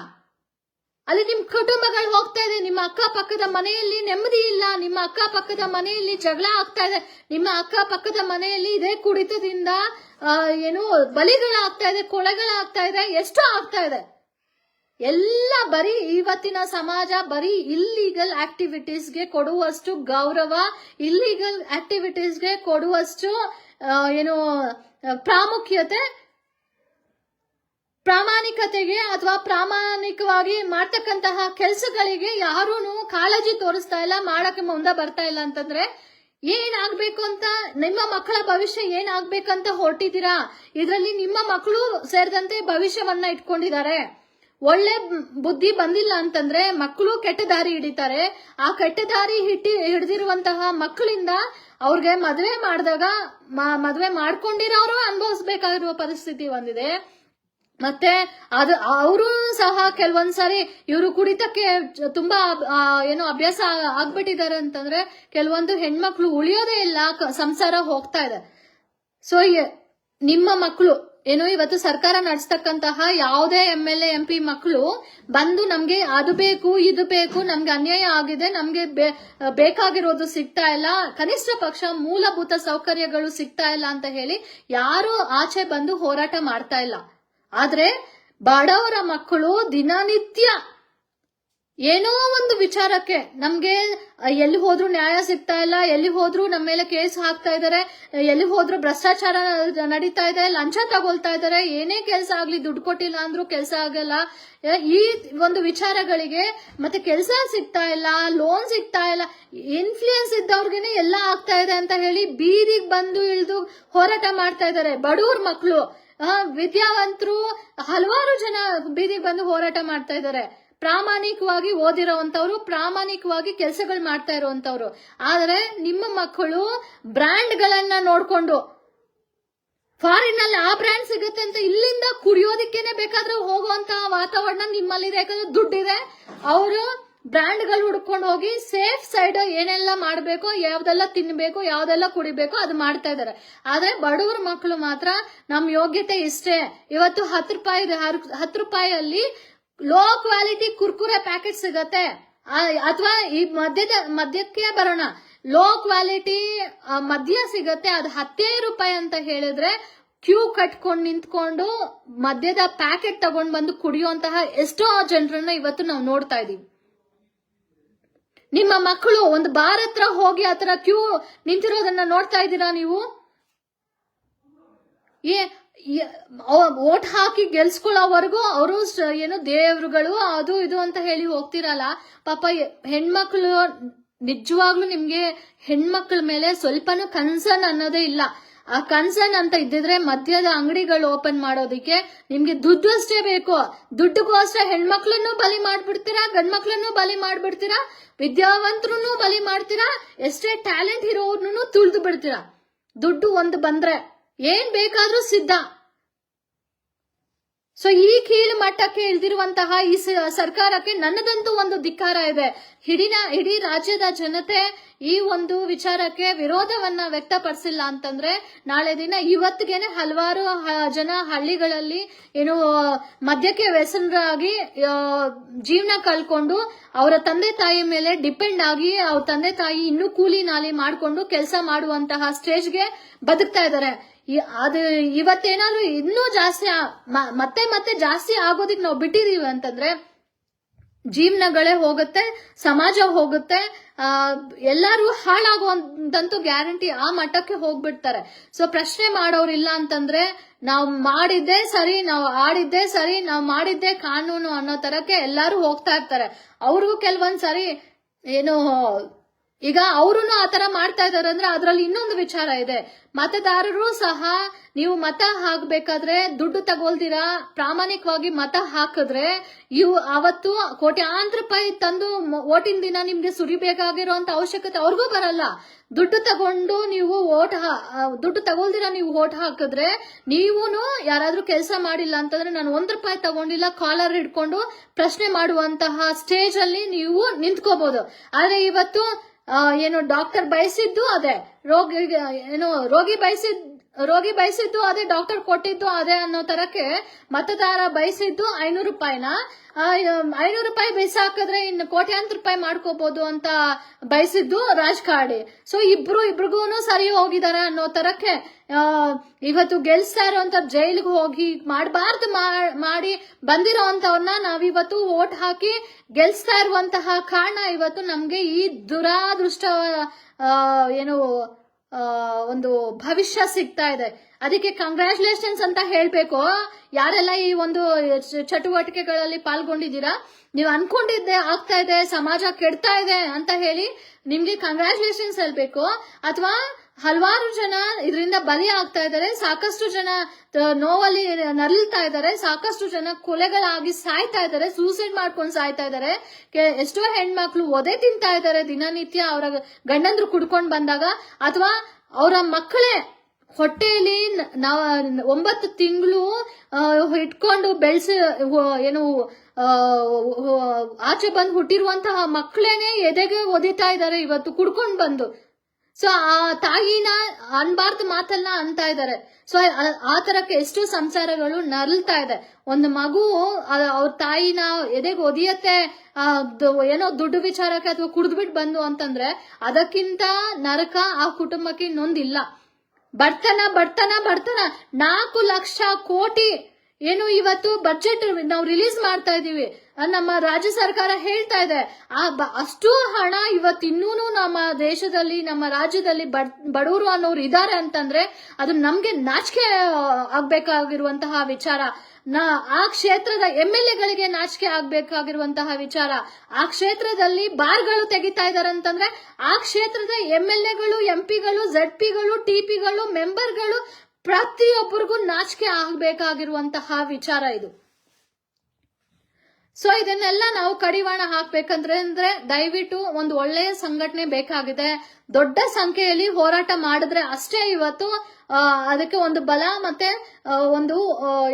ಅಲ್ಲಿ ನಿಮ್ ಕುಟುಂಬಗಳು ಹೋಗ್ತಾ ಇದೆ, ನಿಮ್ಮ ಅಕ್ಕಪಕ್ಕದ ಮನೆಯಲ್ಲಿ ನೆಮ್ಮದಿ ಇಲ್ಲ, ನಿಮ್ಮ ಅಕ್ಕಪಕ್ಕದ ಮನೆಯಲ್ಲಿ ಜಗಳ ಆಗ್ತಾ ಇದೆ, ನಿಮ್ಮ ಅಕ್ಕಪಕ್ಕದ ಮನೆಯಲ್ಲಿ ಇದೇ ಕುಡಿತದಿಂದ ಏನು ಬಲಿಗಳಾಗ್ತಾ ಇದೆ, ಕೊಳೆಗಳಾಗ್ತಾ ಇದೆ, ಎಷ್ಟೋ ಆಗ್ತಾ ಇದೆ. ಎಲ್ಲ ಬರೀ ಇವತ್ತಿನ ಸಮಾಜ ಬರೀ ಇಲ್ಲೀಗಲ್ ಆಕ್ಟಿವಿಟೀಸ್ಗೆ ಕೊಡುವಷ್ಟು ಗೌರವ ಇಲ್ಲೀಗಲ್ ಆಕ್ಟಿವಿಟೀಸ್ಗೆ ಕೊಡುವಷ್ಟು ಏನು ಪ್ರಾಮುಖ್ಯತೆ, ಪ್ರಾಮಾಣಿಕತೆಗೆ ಅಥವಾ ಪ್ರಾಮಾಣಿಕವಾಗಿ ಮಾಡ್ತಕ್ಕಂತಹ ಕೆಲಸಗಳಿಗೆ ಯಾರೂ ಕಾಳಜಿ ತೋರಿಸ್ತಾ ಇಲ್ಲ, ಮಾಡಕ್ಕೆ ಮುಂದೆ ಬರ್ತಾ ಇಲ್ಲ ಅಂತಂದ್ರೆ ಏನಾಗ್ಬೇಕು ಅಂತ, ನಿಮ್ಮ ಮಕ್ಕಳ ಭವಿಷ್ಯ ಏನಾಗ್ಬೇಕಂತ ಹೊರಟಿದ್ದೀರಾ? ಇದರಲ್ಲಿ ನಿಮ್ಮ ಮಕ್ಕಳು ಸೇರಿದಂತೆ ಭವಿಷ್ಯವನ್ನ ಇಟ್ಕೊಂಡಿದ್ದಾರೆ. ಒಳ್ಳೆ ಬುದ್ಧಿ ಬಂದಿಲ್ಲ ಅಂತಂದ್ರೆ ಮಕ್ಕಳು ಕೆಟ್ಟ ದಾರಿ ಹಿಡಿತಾರೆ. ಆ ಕೆಟ್ಟ ದಾರಿ ಹಿಟ್ಟಿ ಹಿಡಿದಿರುವಂತಹ ಮಕ್ಕಳಿಂದ ಅವ್ರಿಗೆ ಮದುವೆ ಮಾಡಿದಾಗ ಮದುವೆ ಮಾಡ್ಕೊಂಡಿರೋರು ಅನುಭವಿಸ್ಬೇಕಾಗಿರುವ ಪರಿಸ್ಥಿತಿ ಬಂದಿದೆ. ಮತ್ತೆ ಅದು ಅವರು ಸಹ ಕೆಲವೊಂದ್ಸರಿ ಇವರು ಕುಡಿತಕ್ಕೆ ತುಂಬಾ ಏನು ಅಭ್ಯಾಸ ಆಗ್ಬಿಟ್ಟಿದ್ದಾರೆ ಅಂತಂದ್ರೆ ಕೆಲವೊಂದು ಹೆಣ್ಮಕ್ಳು ಉಳಿಯೋದೇ ಇಲ್ಲ ಸಂಸಾರ ಹೋಗ್ತಾ ಇದೆ. ಸೊ ನಿಮ್ಮ ಮಕ್ಕಳು ಏನು, ಇವತ್ತು ಸರ್ಕಾರ ನಡೆಸ್ತಕ್ಕಂತಹ ಯಾವುದೇ ಎಂ ಎಲ್ ಎಂ ಪಿ ಮಕ್ಕಳು ಬಂದು ನಮ್ಗೆ ಅದು ಬೇಕು, ಇದು ಬೇಕು, ನಮ್ಗೆ ಅನ್ಯಾಯ ಆಗಿದೆ, ನಮ್ಗೆ ಬೇಕಾಗಿರೋದು ಸಿಗ್ತಾ ಇಲ್ಲ, ಕನಿಷ್ಠ ಪಕ್ಷ ಮೂಲಭೂತ ಸೌಕರ್ಯಗಳು ಸಿಗ್ತಾ ಇಲ್ಲ ಅಂತ ಹೇಳಿ ಯಾರು ಆಚೆ ಬಂದು ಹೋರಾಟ ಮಾಡ್ತಾ ಇಲ್ಲ. ಆದ್ರೆ ಬಡವರ ಮಕ್ಕಳು ದಿನನಿತ್ಯ ಏನೋ ಒಂದು ವಿಚಾರಕ್ಕೆ ನಮ್ಗೆ ಎಲ್ಲಿ ಹೋದ್ರು ನ್ಯಾಯ ಸಿಗ್ತಾ ಇಲ್ಲ, ಎಲ್ಲಿ ಹೋದ್ರು ನಮ್ಮ ಮೇಲೆ ಕೇಸ್ ಹಾಕ್ತಾ ಇದಾರೆ, ಎಲ್ಲಿ ಹೋದ್ರು ಭ್ರಷ್ಟಾಚಾರ ನಡೀತಾ ಇದೆ, ಲಂಚ ತಗೊಳ್ತಾ ಇದಾರೆ, ಏನೇ ಕೆಲಸ ಆಗ್ಲಿ, ದುಡ್ಡು ಕೊಟ್ಟಿಲ್ಲ ಅಂದ್ರೂ ಕೆಲಸ ಆಗಲ್ಲ. ಈ ಒಂದು ವಿಚಾರಗಳಿಗೆ ಮತ್ತೆ ಕೆಲಸ ಸಿಗ್ತಾ ಇಲ್ಲ ಲೋನ್ ಸಿಗ್ತಾ ಇಲ್ಲ ಇನ್ಫ್ಲೂಯೆನ್ಸ್ ಇದ್ದವ್ರಿಗೆ ಎಲ್ಲ ಆಗ್ತಾ ಇದೆ ಅಂತ ಹೇಳಿ ಬೀದಿಗೆ ಬಂದು ಇಳಿದು ಹೋರಾಟ ಮಾಡ್ತಾ ಇದಾರೆ. ಬಡವ್ರ ಮಕ್ಕಳು ವಿದ್ಯಾವಂತರು ಹಲವಾರು ಜನ ಬೀದಿಗೆ ಬಂದು ಹೋರಾಟ ಮಾಡ್ತಾ ಇದ್ದಾರೆ ಪ್ರಾಮಾಣಿಕವಾಗಿ ಓದಿರೋವಂಥವ್ರು, ಪ್ರಾಮಾಣಿಕವಾಗಿ ಕೆಲಸಗಳು ಮಾಡ್ತಾ ಇರುವಂತವ್ರು ಆದರೆ ನಿಮ್ಮ ಮಕ್ಕಳು ಬ್ರ್ಯಾಂಡ್ ಗಳನ್ನ ನೋಡ್ಕೊಂಡು ಫಾರಿನ್ ಅಲ್ಲಿ ಆ ಬ್ರ್ಯಾಂಡ್ ಸಿಗುತ್ತೆ ಅಂತ ಇಲ್ಲಿಂದ ಕುಡಿಯೋದಿಕ್ಕೇನೆ ಬೇಕಾದ್ರೆ ಹೋಗುವಂತ ವಾತಾವರಣ ನಿಮ್ಮಲ್ಲಿದೆ. ಯಾಕಂದ್ರೆ ದುಡ್ಡಿದೆ. ಅವರು ಬ್ರ್ಯಾಂಡ್ಗಳು ಹುಡ್ಕೊಂಡು ಹೋಗಿ ಸೇಫ್ ಸೈಡ್ ಏನೆಲ್ಲ ಮಾಡಬೇಕು, ಯಾವ್ದೆಲ್ಲ ತಿನ್ಬೇಕು, ಯಾವ್ದೆಲ್ಲ ಕುಡಿಬೇಕು ಅದು ಮಾಡ್ತಾ ಇದಾರೆ ಆದ್ರೆ ಬಡವ್ರ ಮಕ್ಕಳು ಮಾತ್ರ ನಮ್ ಯೋಗ್ಯತೆ ಇಷ್ಟೇ. ಇವತ್ತು ಹತ್ತು ರೂಪಾಯಿ ಹತ್ತು ರೂಪಾಯಿಯಲ್ಲಿ ಲೋ ಕ್ವಾಲಿಟಿ ಕುರ್ಕುರೆ ಪ್ಯಾಕೆಟ್ ಸಿಗತ್ತೆ. ಅಥವಾ ಈ ಮದ್ಯದ ಮದ್ಯಕ್ಕೆ ಬರೋಣ. ಲೋ ಕ್ವಾಲಿಟಿ ಮದ್ಯ ಸಿಗತ್ತೆ. ಅದು ಹತ್ತೇ ರೂಪಾಯಿ ಅಂತ ಹೇಳಿದ್ರೆ ಕ್ಯೂ ಕಟ್ಕೊಂಡು ನಿಂತ್ಕೊಂಡು ಮದ್ಯದ ಪ್ಯಾಕೆಟ್ ತಗೊಂಡ್ ಬಂದು ಕುಡಿಯುವಂತಹ ಎಷ್ಟೋ ಜನರನ್ನ ಇವತ್ತು ನಾವು ನೋಡ್ತಾ ಇದೀವಿ ನಿಮ್ಮ ಮಕ್ಕಳು ಒಂದು ಬಾರ್ ಹತ್ರ ಹೋಗಿ ಆತರ ಕ್ಯೂ ನಿಂತಿರೋದನ್ನ ನೋಡ್ತಾ ಇದ್ದೀರಾ ನೀವು? ಏ ಓಟ್ ಹಾಕಿ ಗೆಲ್ಸ್ಕೊಳ್ಳೋವರೆಗೂ ಅವರು ಏನು ದೇವ್ರುಗಳು ಅದು ಇದು ಅಂತ ಹೇಳಿ ಹೋಗ್ತಿರಲ್ಲ. ಪಾಪ ಹೆಣ್ಮಕ್ಳು ನಿಜವಾಗ್ಲೂ ನಿಮ್ಗೆ ಹೆಣ್ಮಕ್ಳ ಮೇಲೆ ಸ್ವಲ್ಪನೂ ಕನ್ಸರ್ನ್ ಅನ್ನೋದೇ ಇಲ್ಲ. ಆ ಕನ್ಸರ್ನ್ ಅಂತ ಇದ್ದಿದ್ರೆ ಮದ್ಯದ ಅಂಗಡಿಗಳು ಓಪನ್ ಮಾಡೋದಿಕ್ಕೆ ನಿಮ್ಗೆ ದುಡ್ಡು ಅಷ್ಟೇ ಬೇಕು. ದುಡ್ಡುಗೋಸ್ಕರ ಹೆಣ್ಮಕ್ಳನ್ನು ಬಲಿ ಮಾಡ್ಬಿಡ್ತೀರಾ, ಗಂಡ್ಮಕ್ಳನ್ನು ಬಲಿ ಮಾಡ್ಬಿಡ್ತೀರಾ, ವಿದ್ಯಾವಂತರನ್ನು ಬಲಿ ಮಾಡ್ತೀರಾ, ಎಷ್ಟೇ ಟ್ಯಾಲೆಂಟ್ ಇರೋರ್ನು ತುಳಿದು ಬಿಡ್ತೀರಾ. ದುಡ್ಡು ಒಂದು ಬಂದ್ರೆ ಏನ್ ಬೇಕಾದ್ರೂ ಸಿದ್ಧ. ಸೊ ಈ ಕೀಳು ಮಟ್ಟಕ್ಕೆ ಇಳಿದಿರುವಂತಹ ಈ ಸರ್ಕಾರಕ್ಕೆ ನನ್ನದಂತೂ ಒಂದು ಧಿಕ್ಕಾರ ಇದೆ. ಇಡೀನ ಇಡೀ ರಾಜ್ಯದ ಜನತೆ ಈ ಒಂದು ವಿಚಾರಕ್ಕೆ ವಿರೋಧವನ್ನ ವ್ಯಕ್ತಪಡಿಸಿಲ್ಲ ಅಂತಂದ್ರೆ, ನಾಳೆ ದಿನ ಇವತ್ತಿಗೆನೆ ಹಲವಾರು ಜನ ಹಳ್ಳಿಗಳಲ್ಲಿ ಏನು, ಮದ್ಯಕ್ಕೆ ವ್ಯಸನರಾಗಿ ಜೀವನ ಕಳ್ಕೊಂಡು ಅವರ ತಂದೆ ತಾಯಿ ಮೇಲೆ ಡಿಪೆಂಡ್ ಆಗಿ ಅವ್ರ ತಂದೆ ತಾಯಿ ಇನ್ನೂ ಕೂಲಿ ನಾಲಿ ಮಾಡಿಕೊಂಡು ಕೆಲಸ ಮಾಡುವಂತಹ ಸ್ಟೇಜ್ಗೆ ಬದುಕ್ತಾ ಇದ್ದಾರೆ. ಅದು ಇವತ್ತೇನಾದ್ರು ಇನ್ನೂ ಜಾಸ್ತಿ ಮತ್ತೆ ಮತ್ತೆ ಜಾಸ್ತಿ ಆಗೋದಿಕ್ ನಾವು ಬಿಟ್ಟಿದೀವಿ ಅಂತಂದ್ರೆ ಜೀವನಗಳೇ ಹೋಗುತ್ತೆ, ಸಮಾಜ ಹೋಗುತ್ತೆ ಎಲ್ಲರೂ ಹಾಳಾಗುವಂತಂತೂ ಗ್ಯಾರಂಟಿ ಆ ಮಟ್ಟಕ್ಕೆ ಹೋಗ್ಬಿಡ್ತಾರೆ. ಸೊ ಪ್ರಶ್ನೆ ಮಾಡೋರಿಲ್ಲ ಅಂತಂದ್ರೆ ನಾವು ಮಾಡಿದ್ದೆ ಸರಿ, ನಾವು ಆಡಿದ್ದೆ ಸರಿ, ನಾವು ಮಾಡಿದ್ದೆ ಕಾನೂನು ಅನ್ನೋ ತರಕ್ಕೆ ಎಲ್ಲರೂ ಹೋಗ್ತಾ ಇರ್ತಾರೆ. ಅವ್ರಿಗೂ ಕೆಲವೊಂದ್ ಸರಿ ಏನು ಈಗ ಅವರು ಆತರ ಮಾಡ್ತಾ ಇದಾರೆ ಅಂದ್ರೆ ಅದ್ರಲ್ಲಿ ಇನ್ನೊಂದು ವಿಚಾರ ಇದೆ. ಮತದಾರರು ಸಹ ನೀವು ಮತ ಹಾಕ್ಬೇಕಾದ್ರೆ ದುಡ್ಡು ತಗೊಳ್ದಿರಾ ಪ್ರಾಮಾಣಿಕವಾಗಿ ಮತ ಹಾಕಿದ್ರೆ ಇವು ಅವತ್ತು ಕೋಟ್ಯಾಂತರ ರೂಪಾಯಿ ತಂದು ಓಟಿನ ದಿನ ನಿಮ್ಗೆ ಸುರಿಬೇಕಾಗಿರುವಂತ ಅವಶ್ಯಕತೆ ಅವ್ರಿಗೂ ಬರಲ್ಲ. ದುಡ್ಡು ತಗೊಂಡು ನೀವು ಓಟ್ ದುಡ್ಡು ತಗೊಳ್ದಿರ ನೀವು ಓಟ್ ಹಾಕಿದ್ರೆ ನೀವುನು ಯಾರಾದ್ರೂ ಕೆಲಸ ಮಾಡಿಲ್ಲ ಅಂತಂದ್ರೆ ನಾನು ಒಂದ್ ರೂಪಾಯಿ ತಗೊಂಡಿಲ್ಲ, ಕಾಲರ್ ಹಿಡ್ಕೊಂಡು ಪ್ರಶ್ನೆ ಮಾಡುವಂತಹ ಸ್ಟೇಜ್ ಅಲ್ಲಿ ನೀವು ನಿಂತ್ಕೋಬಹುದು ಆದ್ರೆ ಇವತ್ತು ಏನು ಡಾಕ್ಟರ್ ಬಯಸಿದ್ದು ಅದೇ. ರೋಗಿ ಏನು ರೋಗಿ ಬಯಸಿದ್ ರೋಗಿ ಬಯಸಿದ್ದು ಅದೇ ಡಾಕ್ಟರ್ ಕೊಟ್ಟಿದ್ದು ಅದೇ ಅನ್ನೋ ತರಕ್ಕೆ ಮತದಾರ ಬಯಸಿದ್ದು ಐನೂರು ರೂಪಾಯಿನ. ಐನೂರು ರೂಪಾಯಿ ಬಿಸಾಕಿದ್ರೆ ಇನ್ನು ಕೋಟ್ಯಾಂತರ ರೂಪಾಯಿ ಮಾಡ್ಕೋಬಹುದು ಅಂತ ಬಯಸಿದ್ದು ರಾಜಕಾರಣಿ ಸೊ ಇಬ್ರು ಇಬ್ರಿಗೂನು ಸರಿ ಹೋಗಿದಾರೆ ಅನ್ನೋ ತರಕ್ಕೆ ಇವತ್ತು ಗೆಲ್ಸ್ತಾ ಇರೋಂತ ಜೈಲಿಗೆ ಹೋಗಿ ಮಾಡಬಾರ್ದು ಮಾಡಿ ಬಂದಿರೋ ಅಂತವ್ರನ್ನ ನಾವಿವತ್ತು ಓಟ್ ಹಾಕಿ ಗೆಲ್ಸ್ತಾ ಇರುವಂತಹ ಕಾರಣ ಇವತ್ತು ನಮ್ಗೆ ಈ ದುರಾದೃಷ್ಟ ಏನು ಒಂದು ಭವಿಷ್ಯ ಸಿಗ್ತಾ ಇದೆ. ಅದಕ್ಕೆ ಕಂಗ್ರ್ಯಾಚುಲೇಷನ್ಸ್ ಅಂತ ಹೇಳ್ಬೇಕು. ಯಾರೆಲ್ಲ ಈ ಒಂದು ಚಟುವಟಿಕೆಗಳಲ್ಲಿ ಪಾಲ್ಗೊಂಡಿದ್ದೀರಾ? ನೀವು ಅನ್ಕೊಂಡಿದ್ದೆ, ಆಗ್ತಾ ಇದೆ, ಸಮಾಜ ಕೆಡ್ತಾ ಇದೆ ಅಂತ ಹೇಳಿ ನಿಮ್ಗೆ ಕಂಗ್ರ್ಯಾಚುಲೇಷನ್ಸ್ ಹೇಳ್ಬೇಕು. ಅಥವಾ ಹಲವಾರು ಜನ ಇದರಿಂದ ಬಲಿ ಆಗ್ತಾ ಇದ್ದಾರೆ. ಸಾಕಷ್ಟು ಜನ ನೋವಲ್ಲಿ ನರಳ್ತಾ ಇದ್ದಾರೆ. ಸಾಕಷ್ಟು ಜನ ಕೊಲೆಗಳಾಗಿ ಸಾಯ್ತಾ ಇದ್ದಾರೆ. ಸೂಸೈಡ್ ಮಾಡ್ಕೊಂಡು ಸಾಯ್ತಾ ಇದ್ದಾರೆ. ಎಷ್ಟೋ ಹೆಣ್ಮಕ್ಳು ಒದೆ ತಿಂತಾ ಇದ್ದಾರೆ ದಿನನಿತ್ಯ ಅವರ ಗಂಡಂದ್ರು ಕುಡ್ಕೊಂಡು ಬಂದಾಗ. ಅಥವಾ ಅವರ ಮಕ್ಕಳೇ ಹೊಟ್ಟೆಯಲ್ಲಿ ನಾವ್ ಒಂಬತ್ತು ತಿಂಗಳು ಇಟ್ಕೊಂಡು ಬೆಳೆಸಿ ಏನು ಆಚೆ ಬಂದು ಹುಟ್ಟಿರುವಂತಹ ಮಕ್ಕಳೇನೆ ಎದೆಗೆ ಒದಿತಾ ಇದ್ದಾರೆ ಇವತ್ತು ಕುಡ್ಕೊಂಡು ಬಂದು. ಸೊ ಆ ತಾಯಿನ ಅನ್ಬಾರ್ದು ಮಾತಲ್ಲ ಅಂತ ಇದ್ದಾರೆ ಸೊ ಆ ತರಕ್ಕೆ ಎಷ್ಟು ಸಂಸಾರಗಳು ನರಳ್ತಾ ಇದೆ. ಒಂದು ಮಗು ಅವ್ರ ತಾಯಿನ ಎದೆಗೆ ಒದಿಯತ್ತೆ ಏನೋ ದುಡ್ಡು ವಿಚಾರಕ್ಕೆ ಅಥವಾ ಕುಡಿದ್ಬಿಟ್ಟು ಬಂದು ಅಂತಂದ್ರೆ ಅದಕ್ಕಿಂತ ನರಕ ಆ ಕುಟುಂಬಕ್ಕೆ ಇನ್ನೊಂದಿಲ್ಲ. ಬರ್ತನ ಬರ್ತನ ಬರ್ತನ ನಾಲ್ಕು ಲಕ್ಷ ಕೋಟಿ ಏನು ಇವತ್ತು ಬಜೆಟ್ ನಾವು ರಿಲೀಸ್ ಮಾಡ್ತಾ ಇದೀವಿ. ನಮ್ಮ ರಾಜ್ಯ ಸರ್ಕಾರ ಹೇಳ್ತಾ ಇದೆ. ಅಷ್ಟು ಹಣ ಇವತ್ತು ಇನ್ನೂನು ನಮ್ಮ ದೇಶದಲ್ಲಿ, ನಮ್ಮ ರಾಜ್ಯದಲ್ಲಿ ಬಡ್- ಬಡವರು ಅನ್ನೋರು ಇದ್ದಾರೆ ಅಂತಂದ್ರೆ ಅದು ನಮ್ಗೆ ನಾಚಿಕೆ ಆಗ್ಬೇಕಾಗಿರುವಂತಹ ವಿಚಾರ. ನಾ, ಆ ಕ್ಷೇತ್ರದ ಎಂ ಎಲ್ ಎಗಳಿಗೆ ನಾಚಿಕೆ ಆಗ್ಬೇಕಾಗಿರುವಂತಹ ವಿಚಾರ. ಆ ಕ್ಷೇತ್ರದಲ್ಲಿ ಬಾರ್ಗಳು ತೆಗಿತಾ ಇದಾರೆ ಅಂತಂದ್ರೆ ಆ ಕ್ಷೇತ್ರದ ಎಂ ಎಲ್ ಎಗಳು, ಎಂ ಪಿಗಳು, ಝಡ್ ಪಿಗಳು, ಟಿ ಪಿಗಳು, ಮೆಂಬರ್ಗಳು ಪ್ರತಿಯೊಬ್ಬರಿಗೂ ನಾಚಿಕೆ ಆಗ್ಬೇಕಾಗಿರುವಂತಹ ವಿಚಾರ ಇದು. ಸೊ ಇದನ್ನೆಲ್ಲ ನಾವು ಕಡಿವಾಣ ಹಾಕ್ಬೇಕಂದ್ರೆ ಅಂದ್ರೆ ದಯವಿಟ್ಟು ಒಂದು ಒಳ್ಳೆಯ ಸಂಘಟನೆ ಬೇಕಾಗಿದೆ. ದೊಡ್ಡ ಸಂಖ್ಯೆಯಲ್ಲಿ ಹೋರಾಟ ಮಾಡಿದ್ರೆ ಅಷ್ಟೇ ಇವತ್ತು ಅದಕ್ಕೆ ಒಂದು ಬಲ ಮತ್ತೆ ಒಂದು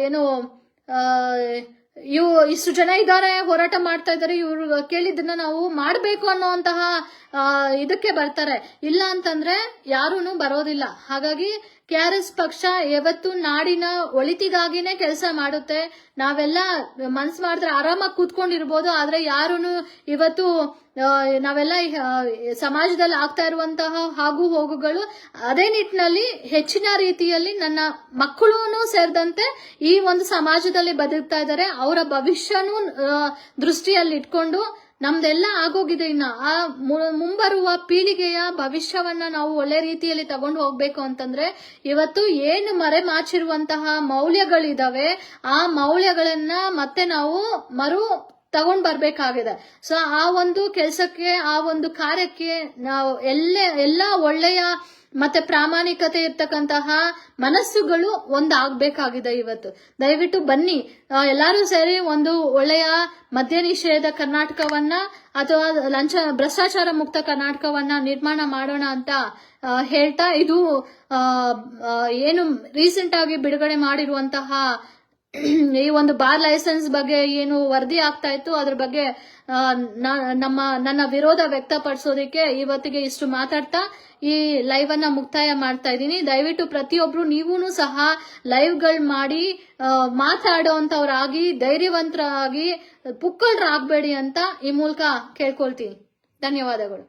ಏನು ಇವು ಇಷ್ಟು ಜನ ಇದ್ದಾರೆ ಹೋರಾಟ ಮಾಡ್ತಾ ಇದ್ದಾರೆ ಇವ್ರು ಕೇಳಿದ್ದನ್ನ ನಾವು ಮಾಡಬೇಕು ಅನ್ನೋಂತಹ ಆ, ಇದಕ್ಕೆ ಬರ್ತಾರೆ. ಇಲ್ಲ ಅಂತಂದ್ರೆ ಯಾರೂನು ಬರೋದಿಲ್ಲ. ಹಾಗಾಗಿ ಕೆ ಆರ್ ಎಸ್ ಪಕ್ಷ ಯಾವತ್ತು ನಾಡಿನ ಒಳಿತಿಗಾಗಿನೇ ಕೆಲಸ ಮಾಡುತ್ತೆ. ನಾವೆಲ್ಲ ಮನ್ಸ್ ಮಾಡಿದ್ರೆ ಆರಾಮಾಗಿ ಕೂತ್ಕೊಂಡಿರ್ಬೋದು, ಆದ್ರೆ ಯಾರೂನು ಇವತ್ತು ನಾವೆಲ್ಲ ಸಮಾಜದಲ್ಲಿ ಆಗ್ತಾ ಇರುವಂತಹ ಹಾಗೂ ಹೋಗುಗಳು ಅದೇ ನಿಟ್ಟಿನಲ್ಲಿ ಹೆಚ್ಚಿನ ರೀತಿಯಲ್ಲಿ ನನ್ನ ಮಕ್ಕಳೂನು ಸೇರಿದಂತೆ ಈ ಒಂದು ಸಮಾಜದಲ್ಲಿ ಬದುಕ್ತಾ ಇದ್ದಾರೆ. ಅವರ ಭವಿಷ್ಯನೂ ದೃಷ್ಟಿಯಲ್ಲಿ ಇಟ್ಕೊಂಡು ನಮ್ದೆಲ್ಲ ಆಗೋಗಿದೆ ಇನ್ನ. ಆ ಮುಂಬರುವ ಪೀಳಿಗೆಯ ಭವಿಷ್ಯವನ್ನ ನಾವು ಒಳ್ಳೆ ರೀತಿಯಲ್ಲಿ ತಗೊಂಡು ಹೋಗ್ಬೇಕು ಅಂತಂದ್ರೆ ಇವತ್ತು ಏನು ಮರೆ ಮಾಚಿರುವಂತಹ ಮೌಲ್ಯಗಳಿದಾವೆ, ಆ ಮೌಲ್ಯಗಳನ್ನ ಮತ್ತೆ ನಾವು ಮರು ತಗೊಂಡ್ ಬರ್ಬೇಕಾಗಿದೆ. ಸೊ, ಆ ಒಂದು ಕೆಲಸಕ್ಕೆ, ಆ ಒಂದು ಕಾರ್ಯಕ್ಕೆ ನಾವು ಎಲ್ಲೇ, ಎಲ್ಲಾ ಒಳ್ಳೆಯ ಮತ್ತೆ ಪ್ರಾಮಾಣಿಕತೆ ಇರ್ತಕ್ಕಂತಹ ಮನಸ್ಸುಗಳು ಒಂದಾಗಬೇಕಾಗಿದೆ ಇವತ್ತು. ದಯವಿಟ್ಟು ಬನ್ನಿ. ಎಲ್ಲರೂ ಸೇರಿ ಒಂದು ಒಳ್ಳೆಯ ಮದ್ಯ ನಿಷೇಧ ಕರ್ನಾಟಕವನ್ನ ಅಥವಾ ಲಂಚ, ಭ್ರಷ್ಟಾಚಾರ ಮುಕ್ತ ಕರ್ನಾಟಕವನ್ನ ನಿರ್ಮಾಣ ಮಾಡೋಣ ಅಂತ ಹೇಳ್ತಾ ಇದು ಏನು ರೀಸೆಂಟ್ ಆಗಿ ಬಿಡುಗಡೆ ಮಾಡಿರುವಂತಹ ಈ ಒಂದು ಬಾರ್ ಲೈಸೆನ್ಸ್ ಬಗ್ಗೆ ಏನು ವರದಿ ಆಗ್ತಾ ಇತ್ತು, ಅದ್ರ ಬಗ್ಗೆ ನಮ್ಮ, ನನ್ನ ವಿರೋಧ ವ್ಯಕ್ತಪಡಿಸೋದಕ್ಕೆ ಇವತ್ತಿಗೆ ಇಷ್ಟು ಮಾತಾಡ್ತಾ ಈ ಲೈವ್ ಅನ್ನ ಮುಕ್ತಾಯ ಮಾಡ್ತಾ ಇದ್ದೀನಿ. ದಯವಿಟ್ಟು ಪ್ರತಿಯೊಬ್ರು ನೀವೂ ಸಹ ಲೈವ್ಗಳು ಮಾಡಿ ಮಾತಾಡೋಂಥವ್ರಾಗಿ, ಧೈರ್ಯವಂತರಾಗಿ, ಪುಕ್ಕಳ್ರಾಗ್ಬೇಡಿ ಅಂತ ಈ ಮೂಲಕ ಕೇಳ್ಕೊಳ್ತೀನಿ. ಧನ್ಯವಾದಗಳು.